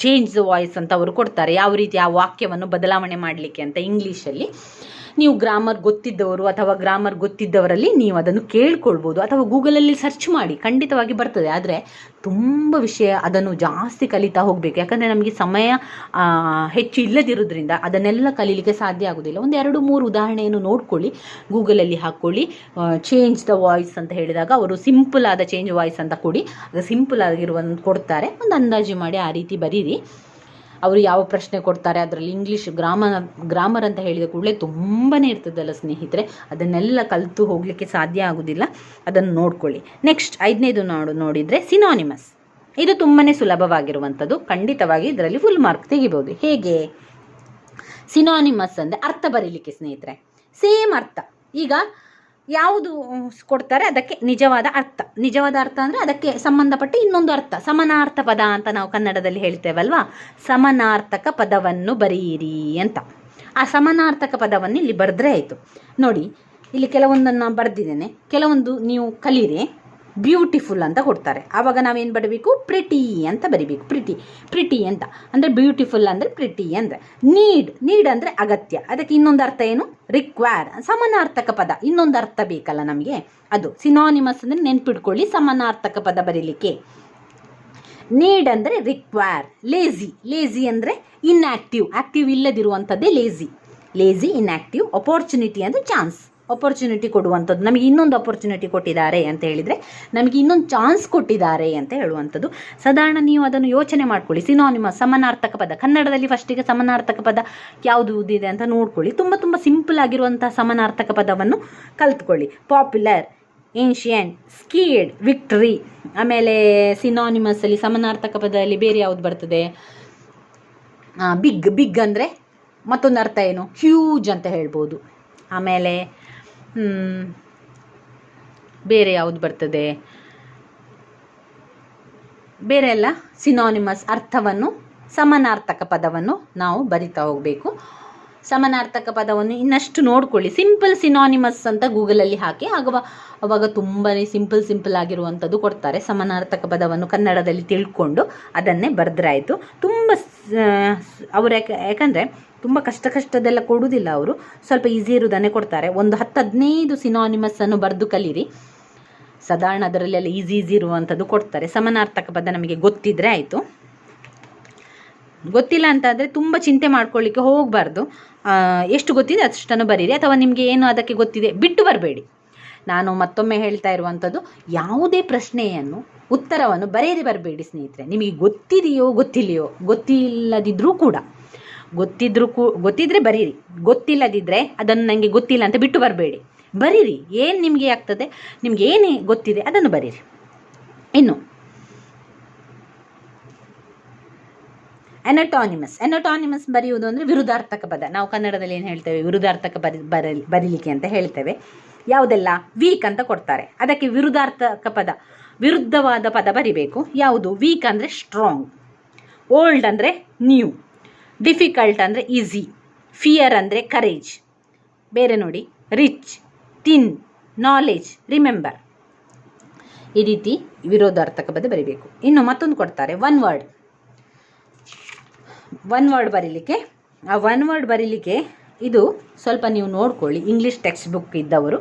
ಚೇಂಜ್ ವಾಯ್ಸ್ ಅಂತ ಅವರು ಕೊಡ್ತಾರೆ. ಯಾವ ರೀತಿ ಆ ವಾಕ್ಯವನ್ನು ಬದಲಾವಣೆ ಮಾಡಲಿಕ್ಕೆ ಅಂತ ಇಂಗ್ಲೀಷಲ್ಲಿ ನೀವು ಗ್ರಾಮರ್ ಗೊತ್ತಿದ್ದವರು ಅಥವಾ ಗ್ರಾಮರ್ ಗೊತ್ತಿದ್ದವರಲ್ಲಿ ನೀವು ಅದನ್ನು ಕೇಳ್ಕೊಳ್ಬೋದು ಅಥವಾ ಗೂಗಲಲ್ಲಿ ಸರ್ಚ್ ಮಾಡಿ, ಖಂಡಿತವಾಗಿ ಬರ್ತದೆ. ಆದರೆ ತುಂಬ ವಿಷಯ ಅದನ್ನು ಜಾಸ್ತಿ ಕಲಿತಾ ಹೋಗಬೇಕು. ಯಾಕಂದರೆ ನಮಗೆ ಸಮಯ ಹೆಚ್ಚು ಇಲ್ಲದಿರೋದ್ರಿಂದ ಅದನ್ನೆಲ್ಲ ಕಲೀಲಿಕ್ಕೆ ಸಾಧ್ಯ ಆಗೋದಿಲ್ಲ. ಒಂದು ಎರಡು ಮೂರು ಉದಾಹರಣೆಯನ್ನು ನೋಡ್ಕೊಳ್ಳಿ. ಗೂಗಲಲ್ಲಿ ಹಾಕ್ಕೊಳ್ಳಿ. ಚೇಂಜ್ ದ ವಾಯ್ಸ್ ಅಂತ ಹೇಳಿದಾಗ ಅವರು ಸಿಂಪಲ್ ಆದ ಚೇಂಜ್ ವಾಯ್ಸ್ ಅಂತ ಕೊಡಿ. ಅದು ಸಿಂಪಲ್ ಆಗಿರುವಂತ ಕೊಡ್ತಾರೆ. ಒಂದು ಅಂದಾಜು ಮಾಡಿ ಆ ರೀತಿ ಬರೀರಿ. ಅವರು ಯಾವ ಪ್ರಶ್ನೆ ಕೊಡ್ತಾರೆ, ಅದರಲ್ಲಿ ಇಂಗ್ಲೀಷ್ ಗ್ರಾಮರ್ ಗ್ರಾಮರ್ ಅಂತ ಹೇಳಿದ ಕೂಡಲೇ ತುಂಬಾ ಇರ್ತದಲ್ಲ ಸ್ನೇಹಿತರೆ. ಅದನ್ನೆಲ್ಲ ಕಲಿತು ಹೋಗ್ಲಿಕ್ಕೆ ಸಾಧ್ಯ ಆಗೋದಿಲ್ಲ. ಅದನ್ನು ನೋಡ್ಕೊಳ್ಳಿ. ನೆಕ್ಸ್ಟ್ ಐದನೇದು ನೋಡು, ನೋಡಿದರೆ ಸಿನಾನಿಮಸ್ ಇದು ತುಂಬಾ ಸುಲಭವಾಗಿರುವಂಥದ್ದು ಖಂಡಿತವಾಗಿ ಇದರಲ್ಲಿ ಫುಲ್ ಮಾರ್ಕ್ ತೆಗಿಬೋದು. ಹೇಗೆ? ಸಿನಾನಿಮಸ್ ಅಂದರೆ ಅರ್ಥ ಬರೀಲಿಕ್ಕೆ ಸ್ನೇಹಿತರೆ. ಸೇಮ್ ಅರ್ಥ. ಈಗ ಯಾವುದು ಕೊಡ್ತಾರೆ, ಅದಕ್ಕೆ ನಿಜವಾದ ಅರ್ಥ. ನಿಜವಾದ ಅರ್ಥ ಅಂದರೆ ಅದಕ್ಕೆ ಸಂಬಂಧಪಟ್ಟ ಇನ್ನೊಂದು ಅರ್ಥ. ಸಮನಾರ್ಥ ಪದ ಅಂತ ನಾವು ಕನ್ನಡದಲ್ಲಿ ಹೇಳ್ತೇವಲ್ವಾ? ಸಮನಾರ್ಥಕ ಪದವನ್ನು ಬರೆಯಿರಿ ಅಂತ. ಆ ಸಮನಾರ್ಥಕ ಪದವನ್ನು ಇಲ್ಲಿ ಬರೆದ್ರೆ ಆಯಿತು. ನೋಡಿ, ಇಲ್ಲಿ ಕೆಲವೊಂದನ್ನು ಬರೆದಿದ್ದೇನೆ. ಕೆಲವೊಂದು ನೀವು ಕಲೀರಿ. ಬ್ಯೂಟಿಫುಲ್ ಅಂತ ಕೊಡ್ತಾರೆ. ಆವಾಗ ನಾವೇನು ಬರಬೇಕು? ಪ್ರಿಟಿ ಅಂತ ಬರಿಬೇಕು. ಪ್ರಿಟಿ ಪ್ರಿಟಿ ಅಂತ. ಅಂದರೆ ಬ್ಯೂಟಿಫುಲ್ ಅಂದರೆ ಪ್ರಿಟಿ ಅಂದರೆ. ನೀಡ್ ನೀಡ್ ಅಂದರೆ ಅಗತ್ಯ. ಅದಕ್ಕೆ ಇನ್ನೊಂದು ಅರ್ಥ ಏನು? ರಿಕ್ವೈರ್ ಸಮಾನಾರ್ಥಕ ಪದ. ಇನ್ನೊಂದು ಅರ್ಥ ಬೇಕಲ್ಲ ನಮಗೆ? ಅದು ಸಿನಾನಿಮಸ್ ಅಂದರೆ ನೆನ್ಪಿಟ್ಕೊಳ್ಳಿ, ಸಮಾನಾರ್ಥಕ ಪದ ಬರೀಲಿಕ್ಕೆ. ನೀಡ್ ಅಂದರೆ ರಿಕ್ವೈರ್ ಲೇಝಿ ಲೇಝಿ ಅಂದರೆ ಇನ್ಆಕ್ಟಿವ್ ಆಕ್ಟಿವ್ ಇಲ್ಲದಿರುವಂಥದ್ದೇ ಲೇಝಿ ಲೇಝಿ ಇನ್ಆಕ್ಟಿವ್ ಅಪೋರ್ಚುನಿಟಿ ಅಂದರೆ ಚಾನ್ಸ್ ಅಪರ್ಚುನಿಟಿ ಕೊಡುವಂಥದ್ದು. ನಮಗೆ ಇನ್ನೊಂದು ಅಪರ್ಚುನಿಟಿ ಕೊಟ್ಟಿದ್ದಾರೆ ಅಂತ ಹೇಳಿದರೆ, ನಮಗೆ ಇನ್ನೊಂದು ಚಾನ್ಸ್ ಕೊಟ್ಟಿದ್ದಾರೆ ಅಂತ ಹೇಳುವಂಥದ್ದು. ಸಾಧಾರಣ ನೀವು ಅದನ್ನು ಯೋಚನೆ ಮಾಡ್ಕೊಳ್ಳಿ. ಸಿನೋನಿಮ ಸಮನಾರ್ಥಕ ಪದ. ಕನ್ನಡದಲ್ಲಿ ಫಸ್ಟಿಗೆ ಸಮನಾರ್ಥಕ ಪದ ಯಾವುದು ಇದೆ ಅಂತ ನೋಡ್ಕೊಳ್ಳಿ. ತುಂಬ ತುಂಬ ಸಿಂಪಲ್ ಆಗಿರುವಂಥ ಸಮನಾರ್ಥಕ ಪದವನ್ನು ಕಲ್ತ್ಕೊಳ್ಳಿ. ಪಾಪ್ಯುಲರ್ ಏನ್ಷಿಯಂಟ್ ಸ್ಕೀಡ್ ವಿಕ್ಟ್ರಿ ಆಮೇಲೆ ಸಿನಾನಿಮಸಲ್ಲಿ ಸಮನಾರ್ಥಕ ಪದದಲ್ಲಿ ಬೇರೆ ಯಾವುದು ಬರ್ತದೆ? ಬಿಗ್ ಬಿಗ್ ಅಂದರೆ ಮತ್ತೊಂದು ಅರ್ಥ ಏನು? ಹ್ಯೂಜ್ ಅಂತ ಹೇಳ್ಬೋದು. ಆಮೇಲೆ ಬೇರೆ ಯಾವುದು ಬರ್ತದೆ? ಬೇರೆ ಎಲ್ಲ ಸಿನಾನಿಮಸ್ ಅರ್ಥವನ್ನು, ಸಮನಾರ್ಥಕ ಪದವನ್ನು ನಾವು ಬರಿತಾ ಹೋಗಬೇಕು. ಸಮನಾರ್ಥಕ ಪದವನ್ನು ಇನ್ನಷ್ಟು ನೋಡ್ಕೊಳ್ಳಿ. ಸಿಂಪಲ್ ಸಿನಾನಿಮಸ್ ಅಂತ ಗೂಗಲಲ್ಲಿ ಹಾಕಿ ಆಗ ಅವಾಗ ತುಂಬಾ ಸಿಂಪಲ್ ಸಿಂಪಲ್ ಆಗಿರುವಂಥದ್ದು ಕೊಡ್ತಾರೆ. ಸಮನಾರ್ಥಕ ಪದವನ್ನು ಕನ್ನಡದಲ್ಲಿ ತಿಳ್ಕೊಂಡು ಅದನ್ನೇ ಬರೆದ್ರಾಯಿತು. ತುಂಬ ಅವರು ಯಾಕೆ, ಯಾಕಂದರೆ ತುಂಬ ಕಷ್ಟ ಕಷ್ಟದೆಲ್ಲ ಕೊಡುವುದಿಲ್ಲ ಅವರು. ಸ್ವಲ್ಪ ಈಸಿ ಇರುವುದನ್ನೇ ಕೊಡ್ತಾರೆ. ಒಂದು ಹತ್ತು ಹದಿನೈದು ಸಿನಾನಿಮಸ್ಸನ್ನು ಬರೆದು ಕಲೀರಿ. ಸಾಧಾರಣ ಅದರಲ್ಲೆಲ್ಲ ಈಸಿ ಈಸಿ ಇರುವಂಥದ್ದು ಕೊಡ್ತಾರೆ. ಸಮನಾರ್ಥಕ ಪದ ನಮಗೆ ಗೊತ್ತಿದ್ರೆ ಆಯಿತು. ಗೊತ್ತಿಲ್ಲ ಅಂತಾದರೆ ತುಂಬ ಚಿಂತೆ ಮಾಡ್ಕೊಳ್ಳಿಕ್ಕೆ ಹೋಗಬಾರ್ದು. ಎಷ್ಟು ಗೊತ್ತಿದೆ ಅಷ್ಟನ್ನು ಬರೀರಿ. ಅಥವಾ ನಿಮಗೆ ಏನು ಅದಕ್ಕೆ ಗೊತ್ತಿದೆ ಬಿಟ್ಟು ಬರಬೇಡಿ. ನಾನು ಮತ್ತೊಮ್ಮೆ ಹೇಳ್ತಾ ಇರುವಂಥದ್ದು ಯಾವುದೇ ಪ್ರಶ್ನೆಯನ್ನು ಉತ್ತರವನ್ನು ಬರೆಯದೆ ಬರಬೇಡಿ ಸ್ನೇಹಿತರೆ. ನಿಮಗೆ ಗೊತ್ತಿದೆಯೋ ಗೊತ್ತಿಲ್ಲೆಯೋ, ಗೊತ್ತಿಲ್ಲದಿದ್ರೂ ಕೂಡ, ಗೊತ್ತಿದ್ರೂ ಕೂ, ಗೊತ್ತಿದ್ರೆ ಬರೀರಿ. ಗೊತ್ತಿಲ್ಲದಿದ್ರೆ ಅದನ್ನು ನನಗೆ ಗೊತ್ತಿಲ್ಲ ಅಂತ ಬಿಟ್ಟು ಬರಬೇಡಿ. ಬರೀರಿ. ಏನು ನಿಮಗೆ ಆಗ್ತದೆ? ನಿಮ್ಗೆ ಏನೇ ಗೊತ್ತಿದೆ ಅದನ್ನು ಬರೀರಿ. ಇನ್ನು ಎನಟಾನಿಮಸ್ ಎನಟಾನಿಮಸ್ ಬರೆಯುವುದು ಅಂದರೆ ವಿರುದ್ಧಾರ್ಥಕ ಪದ. ನಾವು ಕನ್ನಡದಲ್ಲಿ ಏನು ಹೇಳ್ತೇವೆ? ವಿರುದ್ಧಾರ್ಥಕ ಬರಿ ಬರಲಿ, ಬರೀಲಿಕ್ಕೆ ಅಂತ ಹೇಳ್ತೇವೆ. ಯಾವುದೆಲ್ಲ? ವೀಕ್ ಅಂತ ಕೊಡ್ತಾರೆ. ಅದಕ್ಕೆ ವಿರುದ್ಧಾರ್ಥಕ ಪದ. ವಿರುದ್ಧವಾದ ಪದ ಬರಿಬೇಕು. ಯಾವುದು? ವೀಕ್ ಅಂದರೆ ಸ್ಟ್ರಾಂಗ್ ಓಲ್ಡ್ ಅಂದರೆ ನ್ಯೂ ಡಿಫಿಕಲ್ಟ್ ಅಂದರೆ ಈಸಿ ಫಿಯರ್ ಅಂದರೆ ಕರೇಜ್ ಬೇರೆ ನೋಡಿ. ರಿಚ್ ತಿನ್ ನಾಲೆಜ್ ರಿಮೆಂಬರ್ ಈ ರೀತಿ ವಿರೋಧಾರ್ಥಕ ಪದ ಬರಿಬೇಕು. ಇನ್ನು ಮತ್ತೊಂದು ಕೊಡ್ತಾರೆ. ಒನ್ ವರ್ಡ್ ಒನ್ ವರ್ಡ್ ಬರೀಲಿಕ್ಕೆ, ಆ ಒನ್ ವರ್ಡ್ ಬರೀಲಿಕ್ಕೆ ಇದು ಸ್ವಲ್ಪ ನೀವು ನೋಡ್ಕೊಳ್ಳಿ. ಇಂಗ್ಲೀಷ್ ಟೆಕ್ಸ್ಟ್ ಬುಕ್ ಇದ್ದವರು.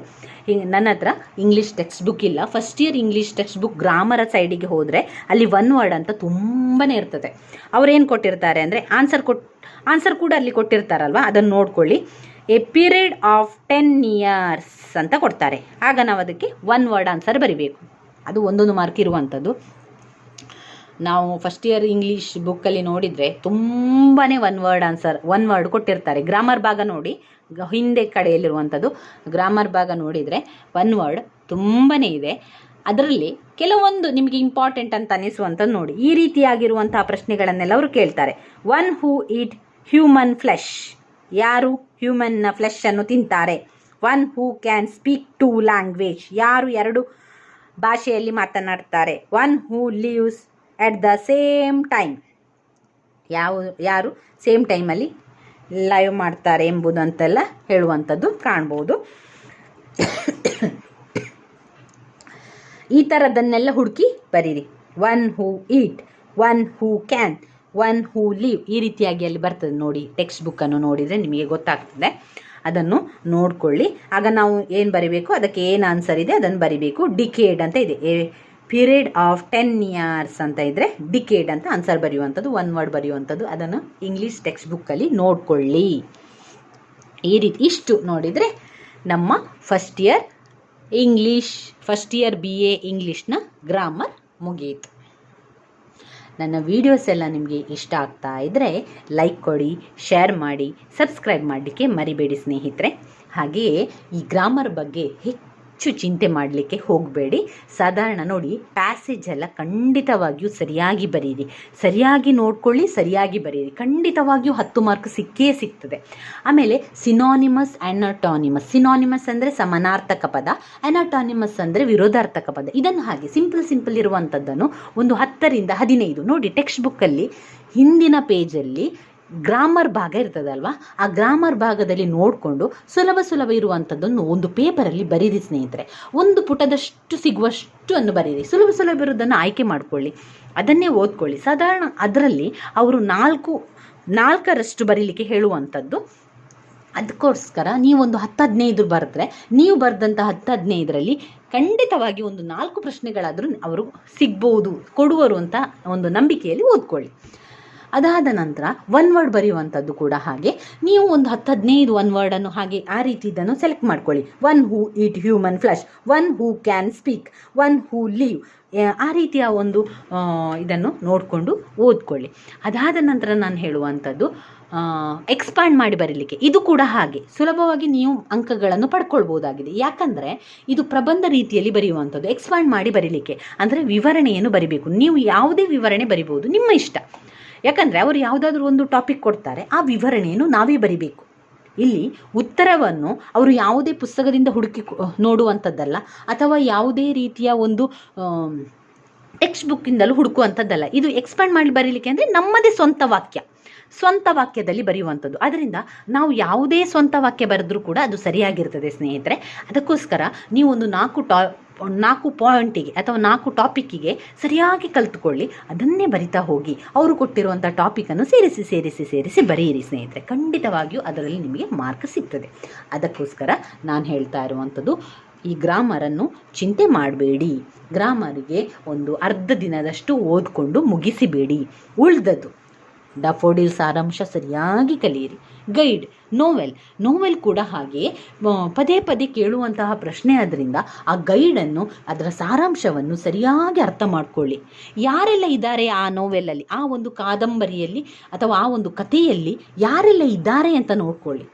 ಹಿಂಗೆ ನನ್ನ ಹತ್ರ ಇಂಗ್ಲೀಷ್ ಟೆಕ್ಸ್ಟ್ ಬುಕ್ ಇಲ್ಲ. First year English text book ಗ್ರಾಮರ ಸೈಡಿಗೆ ಹೋದರೆ ಅಲ್ಲಿ ಒನ್ ವರ್ಡ್ ಅಂತ ತುಂಬಾ ಇರ್ತದೆ. ಅವ್ರೇನು ಕೊಟ್ಟಿರ್ತಾರೆ ಅಂದರೆ ಆನ್ಸರ್ ಕೊಟ್ ಆನ್ಸರ್ ಕೂಡ ಅಲ್ಲಿ ಕೊಟ್ಟಿರ್ತಾರಲ್ವ? ಅದನ್ನು ನೋಡ್ಕೊಳ್ಳಿ. A period of ten years ಅಂತ ಕೊಡ್ತಾರೆ. ಆಗ ನಾವು ಅದಕ್ಕೆ ಒನ್ ವರ್ಡ್ ಆನ್ಸರ್ ಬರಿಬೇಕು. ಅದು ಒಂದೊಂದು ಮಾರ್ಕ್ ಇರುವಂಥದ್ದು ನಾವು ಫಸ್ಟ್ ಇಯರ್ ಇಂಗ್ಲೀಷ್ ಬುಕ್ಕಲ್ಲಿ ನೋಡಿದರೆ ತುಂಬಾ one word answer one word ಕೊಟ್ಟಿರ್ತಾರೆ. ಗ್ರಾಮರ್ ಭಾಗ ನೋಡಿ ಹಿಂದೆ ಕಡೆಯಲ್ಲಿರುವಂಥದ್ದು ಗ್ರಾಮರ್ ಭಾಗ ನೋಡಿದರೆ ಒನ್ ವರ್ಡ್ ತುಂಬಾ ಇದೆ. ಅದರಲ್ಲಿ ಕೆಲವೊಂದು ನಿಮಗೆ ಇಂಪಾರ್ಟೆಂಟ್ ಅಂತ ಅನಿಸುವಂಥದ್ದು ನೋಡಿ, ಈ ರೀತಿಯಾಗಿರುವಂತಹ ಪ್ರಶ್ನೆಗಳನ್ನೆಲ್ಲ ಅವರು ಕೇಳ್ತಾರೆ. One who eat human flesh ಯಾರು ಹ್ಯೂಮನ್ನ ಫ್ಲೆಶನ್ನು ತಿಂತಾರೆ? One who can speak two language ಯಾರು ಎರಡು ಭಾಷೆಯಲ್ಲಿ ಮಾತನಾಡ್ತಾರೆ? One who lives at the same time ಯಾವ, ಯಾರು? ಸೇಮ್ ಟೈಮಲ್ಲಿ ಲೈವ್ ಮಾಡ್ತಾರೆ ಎಂಬುದಂತೆಲ್ಲ ಹೇಳುವಂಥದ್ದು ಕಾಣ್ಬೋದು. ಈ ಥರದನ್ನೆಲ್ಲ ಹುಡುಕಿ ಬರೀರಿ. One who eat one who can one who leave ಈ ರೀತಿಯಾಗಿ ಅಲ್ಲಿ ಬರ್ತದೆ ನೋಡಿ. ಟೆಕ್ಸ್ಟ್ ಬುಕ್ಕನ್ನು ನೋಡಿದರೆ ನಿಮಗೆ ಗೊತ್ತಾಗ್ತದೆ. ಅದನ್ನು ನೋಡಿಕೊಳ್ಳಿ. ಆಗ ನಾವು ಏನು ಬರಿಬೇಕು? ಅದಕ್ಕೆ ಏನು ಆನ್ಸರ್ ಇದೆ? ಅದನ್ನು ಬರಿಬೇಕು. ಡಿಕೇಡ್ ಅಂತ ಇದೆ. ಪೀರಿಯಡ್ ಆಫ್ ಟೆನ್ ಇಯರ್ಸ್ ಅಂತ ಇದ್ದರೆ ಡಿಕೇಡ್ ಅಂತ ಆನ್ಸರ್ ಬರೆಯುವಂಥದ್ದು, ಒನ್ ವರ್ಡ್ ಬರೆಯುವಂಥದ್ದು. ಅದನ್ನು ಇಂಗ್ಲೀಷ್ ಟೆಕ್ಸ್ಟ್ ಬುಕ್ಕಲ್ಲಿ ನೋಡಿಕೊಳ್ಳಿ. ಈ ರೀತಿ ಇಷ್ಟು ನೋಡಿದರೆ ನಮ್ಮ first year English first year B A ಇಂಗ್ಲೀಷ್ನ grammar ಮುಗಿಯಿತು ನನ್ನ ವೀಡಿಯೋಸ್ ಎಲ್ಲ ನಿಮಗೆ ಇಷ್ಟ ಆಗ್ತಾ ಇದ್ದರೆ ಲೈಕ್ ಕೊಡಿ ಶೇರ್ ಮಾಡಿ ಸಬ್ಸ್ಕ್ರೈಬ್ ಮಾಡಲಿಕ್ಕೆ ಮರಿಬೇಡಿ ಸ್ನೇಹಿತರೆ. ಹಾಗೆಯೇ ಈ ಗ್ರಾಮರ್ ಬಗ್ಗೆ ಹೆಚ್ಚು ಚಿಂತೆ ಮಾಡಲಿಕ್ಕೆ ಹೋಗಬೇಡಿ. ಸಾಧಾರಣ ನೋಡಿ ಪ್ಯಾಸೇಜ್ ಎಲ್ಲ ಖಂಡಿತವಾಗಿಯೂ ಸರಿಯಾಗಿ ಬರೀರಿ. ಸರಿಯಾಗಿ ನೋಡ್ಕೊಳ್ಳಿ, ಸರಿಯಾಗಿ ಬರೀರಿ. ಖಂಡಿತವಾಗಿಯೂ ಹತ್ತು ಮಾರ್ಕ್ ಸಿಕ್ಕೇ ಸಿಗ್ತದೆ. ಆಮೇಲೆ ಸಿನಾನಿಮಸ್ ಅನಾಟಾನಿಮಸ್ ಸಿನಾನಿಮಸ್ ಅಂದರೆ ಸಮಾನಾರ್ಥಕ ಪದ ಅನಾಟಾನಿಮಸ್ ಅಂದರೆ ವಿರೋಧಾರ್ಥಕ ಪದ. ಇದನ್ನು ಹಾಗೆ ಸಿಂಪಲ್ ಸಿಂಪಲ್ ಇರುವಂಥದ್ದನ್ನು ಒಂದು ಹತ್ತರಿಂದ ಹದಿನೈದು ನೋಡಿ ಟೆಕ್ಸ್ಟ್ ಬುಕ್ಕಲ್ಲಿ ಹಿಂದಿನ ಪೇಜಲ್ಲಿ ಗ್ರಾಮರ್ ಭಾಗ ಇರ್ತದಲ್ವಾ ಆ ಗ್ರಾಮರ್ ಭಾಗದಲ್ಲಿ ನೋಡಿಕೊಂಡು ಸುಲಭ ಸುಲಭ ಇರುವಂಥದ್ದನ್ನು ಒಂದು ಪೇಪರಲ್ಲಿ ಬರೀರಿ ಸ್ನೇಹಿತರೆ. ಒಂದು ಪುಟದಷ್ಟು ಸಿಗುವಷ್ಟು ಅನ್ನು ಬರೀರಿ. ಸುಲಭ ಸುಲಭ ಇರೋದನ್ನು ಆಯ್ಕೆ ಮಾಡಿಕೊಳ್ಳಿ. ಅದನ್ನೇ ಓದ್ಕೊಳ್ಳಿ. ಸಾಧಾರಣ ಅದರಲ್ಲಿ ಅವರು ನಾಲ್ಕು, ನಾಲ್ಕರಷ್ಟು ಬರೀಲಿಕ್ಕೆ ಹೇಳುವಂಥದ್ದು ಅದಕ್ಕೋಸ್ಕರ ನೀವೊಂದು ಹತ್ತು ಹದಿನೈದು ಬರೆದ್ರೆ, ನೀವು ಬರೆದಂಥ ಹತ್ತು ಹದಿನೈದರಲ್ಲಿ ಖಂಡಿತವಾಗಿ ಒಂದು ನಾಲ್ಕು ಪ್ರಶ್ನೆಗಳಾದರೂ ಅವರು ಸಿಗ್ಬೋದು, ಕೊಡುವರು ಅಂತ ಒಂದು ನಂಬಿಕೆಯಲ್ಲಿ ಓದ್ಕೊಳ್ಳಿ. ಅದಾದ ನಂತರ ಒನ್ ವರ್ಡ್ ಬರೆಯುವಂಥದ್ದು ಕೂಡ ಹಾಗೆ. ನೀವು ಒಂದು ಹತ್ತು ಹದಿನೈದು ಒನ್ ವರ್ಡನ್ನು ಹಾಗೆ ಆ ರೀತಿ ಇದನ್ನು ಸೆಲೆಕ್ಟ್ ಮಾಡ್ಕೊಳ್ಳಿ one who eat human flesh one who can speak one who leave ಆ ರೀತಿಯ ಒಂದು ಇದನ್ನು ನೋಡಿಕೊಂಡು ಓದ್ಕೊಳ್ಳಿ. ಅದಾದ ನಂತರ ನಾನು ಹೇಳುವಂಥದ್ದು ಎಕ್ಸ್ಪ್ಯಾಂಡ್ ಮಾಡಿ ಬರೀಲಿಕ್ಕೆ. ಇದು ಕೂಡ ಹಾಗೆ. ಸುಲಭವಾಗಿ ನೀವು ಅಂಕಗಳನ್ನು ಪಡ್ಕೊಳ್ಬೋದಾಗಿದೆ. ಯಾಕಂದರೆ ಇದು ಪ್ರಬಂಧ ರೀತಿಯಲ್ಲಿ ಬರೆಯುವಂಥದ್ದು. ಎಕ್ಸ್ಪ್ಯಾಂಡ್ ಮಾಡಿ ಬರೀಲಿಕ್ಕೆ. ಅಂದರೆ ವಿವರಣೆಯನ್ನು ಬರಿಬೇಕು. ನೀವು ಯಾವುದೇ ವಿವರಣೆ ಬರಿಬೋದು. ನಿಮ್ಮ ಇಷ್ಟ. ಯಾಕಂದರೆ ಅವರು ಯಾವುದಾದ್ರೂ ಒಂದು ಟಾಪಿಕ್ ಕೊಡ್ತಾರೆ, ಆ ವಿವರಣೆಯನ್ನು ನಾವೇ ಬರಿಬೇಕು. ಇಲ್ಲಿ ಉತ್ತರವನ್ನು ಅವರು ಯಾವುದೇ ಪುಸ್ತಕದಿಂದ ಹುಡುಕಿ ನೋಡುವಂಥದ್ದಲ್ಲ, ಅಥವಾ ಯಾವುದೇ ರೀತಿಯ ಒಂದು ಟೆಕ್ಸ್ಟ್ ಬುಕ್ಕಿಂದಲೂ ಹುಡುಕುವಂಥದ್ದಲ್ಲ. ಇದು ಎಕ್ಸ್ಪ್ಯಾಂಡ್ ಮಾಡಿ ಬರೀಲಿಕ್ಕೆ ಅಂದರೆ ನಮ್ಮದೇ ಸ್ವಂತ ವಾಕ್ಯ. ಸ್ವಂತ ವಾಕ್ಯದಲ್ಲಿ ಬರೆಯುವಂಥದ್ದು. ಅದರಿಂದ ನಾವು ಯಾವುದೇ ಸ್ವಂತ ವಾಕ್ಯ ಬರೆದ್ರೂ ಕೂಡ ಅದು ಸರಿಯಾಗಿರ್ತದೆ, ಸ್ನೇಹಿತರೆ. ಅದಕ್ಕೋಸ್ಕರ ನೀವು ಒಂದು ನಾಲ್ಕು ಟಾ, ನಾಲ್ಕು ಪಾಯಿಂಟಿಗೆ ಅಥವಾ ನಾಲ್ಕು ಟಾಪಿಕ್ಕಿಗೆ ಸರಿಯಾಗಿ ಕಲ್ತುಕೊಳ್ಳಿ. ಅದನ್ನೇ ಬರಿತಾ ಹೋಗಿ. ಅವರು ಕೊಟ್ಟಿರುವಂಥ ಟಾಪಿಕನ್ನು ಸೇರಿಸಿ ಸೇರಿಸಿ ಸೇರಿಸಿ ಬರೆಯಿರಿ, ಸ್ನೇಹಿತರೆ. ಖಂಡಿತವಾಗಿಯೂ ಅದರಲ್ಲಿ ನಿಮಗೆ ಮಾರ್ಕ್ ಸಿಗ್ತದೆ. ಅದಕ್ಕೋಸ್ಕರ ನಾನು ಹೇಳ್ತಾ ಇರುವಂಥದ್ದು, ಈ ಗ್ರಾಮರನ್ನು ಚಿಂತೆ ಮಾಡಬೇಡಿ. ಗ್ರಾಮರಿಗೆ ಒಂದು ಅರ್ಧ ದಿನದಷ್ಟು ಓದಿಕೊಂಡು ಮುಗಿಸಿಬೇಡಿ. ಉಳಿದದ್ದು ಡಫೋಡಿಲ್ ಸಾರಾಂಶ ಸರಿಯಾಗಿ ಕಲಿಯಿರಿ. ಗೈಡ್ ನೋವೆಲ್ ನೋವೆಲ್ ಕೂಡ ಹಾಗೆ ಪದೇ ಪದೇ ಕೇಳುವಂತಹ ಪ್ರಶ್ನೆ ಆದ್ದರಿಂದ ಆ ಗೈಡನ್ನು ಅದರ ಸಾರಾಂಶವನ್ನು ಸರಿಯಾಗಿ ಅರ್ಥ ಮಾಡಿಕೊಳ್ಳಿ. ಯಾರೆಲ್ಲ ಇದ್ದಾರೆ ಆ ನೋವೆಲಲ್ಲಿ ಆ ಒಂದು ಕಾದಂಬರಿಯಲ್ಲಿ ಅಥವಾ ಆ ಒಂದು ಕಥೆಯಲ್ಲಿ ಯಾರೆಲ್ಲ ಇದ್ದಾರೆ ಅಂತ ನೋಡ್ಕೊಳ್ಳಿ.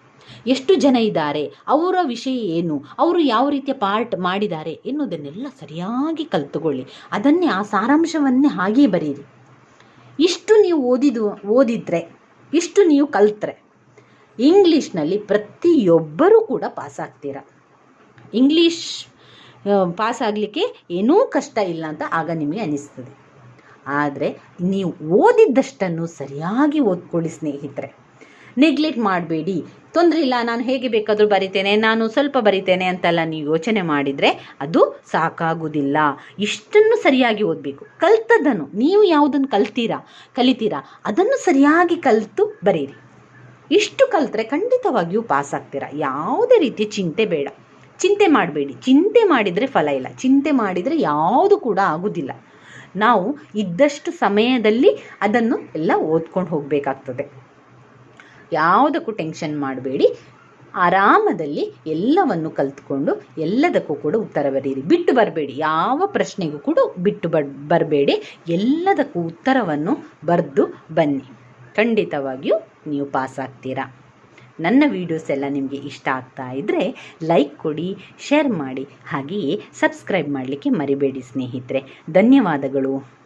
ಎಷ್ಟು ಜನ ಇದ್ದಾರೆ? ಅವರ ವಿಷಯ ಏನು? ಅವರು ಯಾವ ರೀತಿಯ ಪಾರ್ಟ್ ಮಾಡಿದ್ದಾರೆ? ಎನ್ನುವುದನ್ನೆಲ್ಲ ಸರಿಯಾಗಿ ಕಲ್ತುಕೊಳ್ಳಿ. ಅದನ್ನೇ ಆ ಸಾರಾಂಶವನ್ನೇ ಹಾಗೇ ಬರೀರಿ ಇಷ್ಟು ನೀವು ಓದಿದು, ಓದಿದ್ರೆ, ಇಷ್ಟು ನೀವು ಕಲ್ತ್ರೆ, ಇಂಗ್ಲೀಷ್ನಲ್ಲಿ ಪ್ರತಿಯೊಬ್ಬರೂ ಕೂಡ ಪಾಸ್ ಆಗ್ತೀರ ಇಂಗ್ಲೀಷ್ ಪಾಸ್ ಆಗಲಿಕ್ಕೆ ಏನೂ ಕಷ್ಟ ಇಲ್ಲ ಅಂತ ಆಗ ನಿಮಗೆ ಅನಿಸ್ತದೆ. ಆದರೆ ನೀವು ಓದಿದ್ದಷ್ಟನ್ನು ಸರಿಯಾಗಿ ಓದ್ಕೊಳ್ಳಿ ಸ್ನೇಹಿತರೆ. ನೆಗ್ಲೆಕ್ಟ್ ಮಾಡಬೇಡಿ. ತೊಂದರೆ ಇಲ್ಲ, ನಾನು ಹೇಗೆ ಬೇಕಾದರೂ ಬರಿತೇನೆ, ನಾನು ಸ್ವಲ್ಪ ಬರಿತೇನೆ ಅಂತೆಲ್ಲ ನೀವು ಯೋಚನೆ ಮಾಡಿದರೆ ಅದು ಸಾಕಾಗುವುದಿಲ್ಲ ಇಷ್ಟನ್ನು ಸರಿಯಾಗಿ ಓದಬೇಕು. ಕಲ್ತದ್ದನ್ನು, ನೀವು ಯಾವುದನ್ನು ಕಲ್ತೀರಾ, ಕಲಿತೀರಾ, ಅದನ್ನು ಸರಿಯಾಗಿ ಕಲಿತು ಬರೀರಿ. ಇಷ್ಟು ಕಲ್ತ್ರೆ ಖಂಡಿತವಾಗಿಯೂ ಪಾಸ್ ಆಗ್ತೀರಾ ಯಾವುದೇ ರೀತಿಯ ಚಿಂತೆ ಬೇಡ. ಚಿಂತೆ ಮಾಡಬೇಡಿ. ಚಿಂತೆ ಮಾಡಿದರೆ ಫಲ ಇಲ್ಲ. ಚಿಂತೆ ಮಾಡಿದರೆ ಯಾವುದು ಕೂಡ ಆಗುವುದಿಲ್ಲ ನಾವು ಇದ್ದಷ್ಟು ಸಮಯದಲ್ಲಿ ಅದನ್ನು ಎಲ್ಲ ಓದ್ಕೊಂಡು ಹೋಗಬೇಕಾಗ್ತದೆ. ಯಾವುದಕ್ಕೂ ಟೆನ್ಷನ್ ಮಾಡಬೇಡಿ. ಆರಾಮದಲ್ಲಿ ಎಲ್ಲವನ್ನು ಕಲ್ತ್ಕೊಂಡು ಎಲ್ಲದಕ್ಕೂ ಕೂಡ ಉತ್ತರ ಬರೀರಿ. ಬಿಟ್ಟು ಬರಬೇಡಿ. ಯಾವ ಪ್ರಶ್ನೆಗೂ ಕೂಡ ಬಿಟ್ಟು ಬರ್, ಬರಬೇಡಿ. ಎಲ್ಲದಕ್ಕೂ ಉತ್ತರವನ್ನು ಬರೆದು ಬನ್ನಿ. ಖಂಡಿತವಾಗಿಯೂ ನೀವು ಪಾಸ್ ಆಗ್ತೀರಾ. ನನ್ನ ವೀಡಿಯೋಸ್ ಎಲ್ಲ ನಿಮಗೆ ಇಷ್ಟ ಆಗ್ತಾ ಇದ್ದರೆ ಲೈಕ್ ಕೊಡಿ ಶೇರ್ ಮಾಡಿ, ಹಾಗೆಯೇ ಸಬ್ಸ್ಕ್ರೈಬ್ ಮಾಡಲಿಕ್ಕೆ ಮರಿಬೇಡಿ ಸ್ನೇಹಿತರೆ. ಧನ್ಯವಾದಗಳು.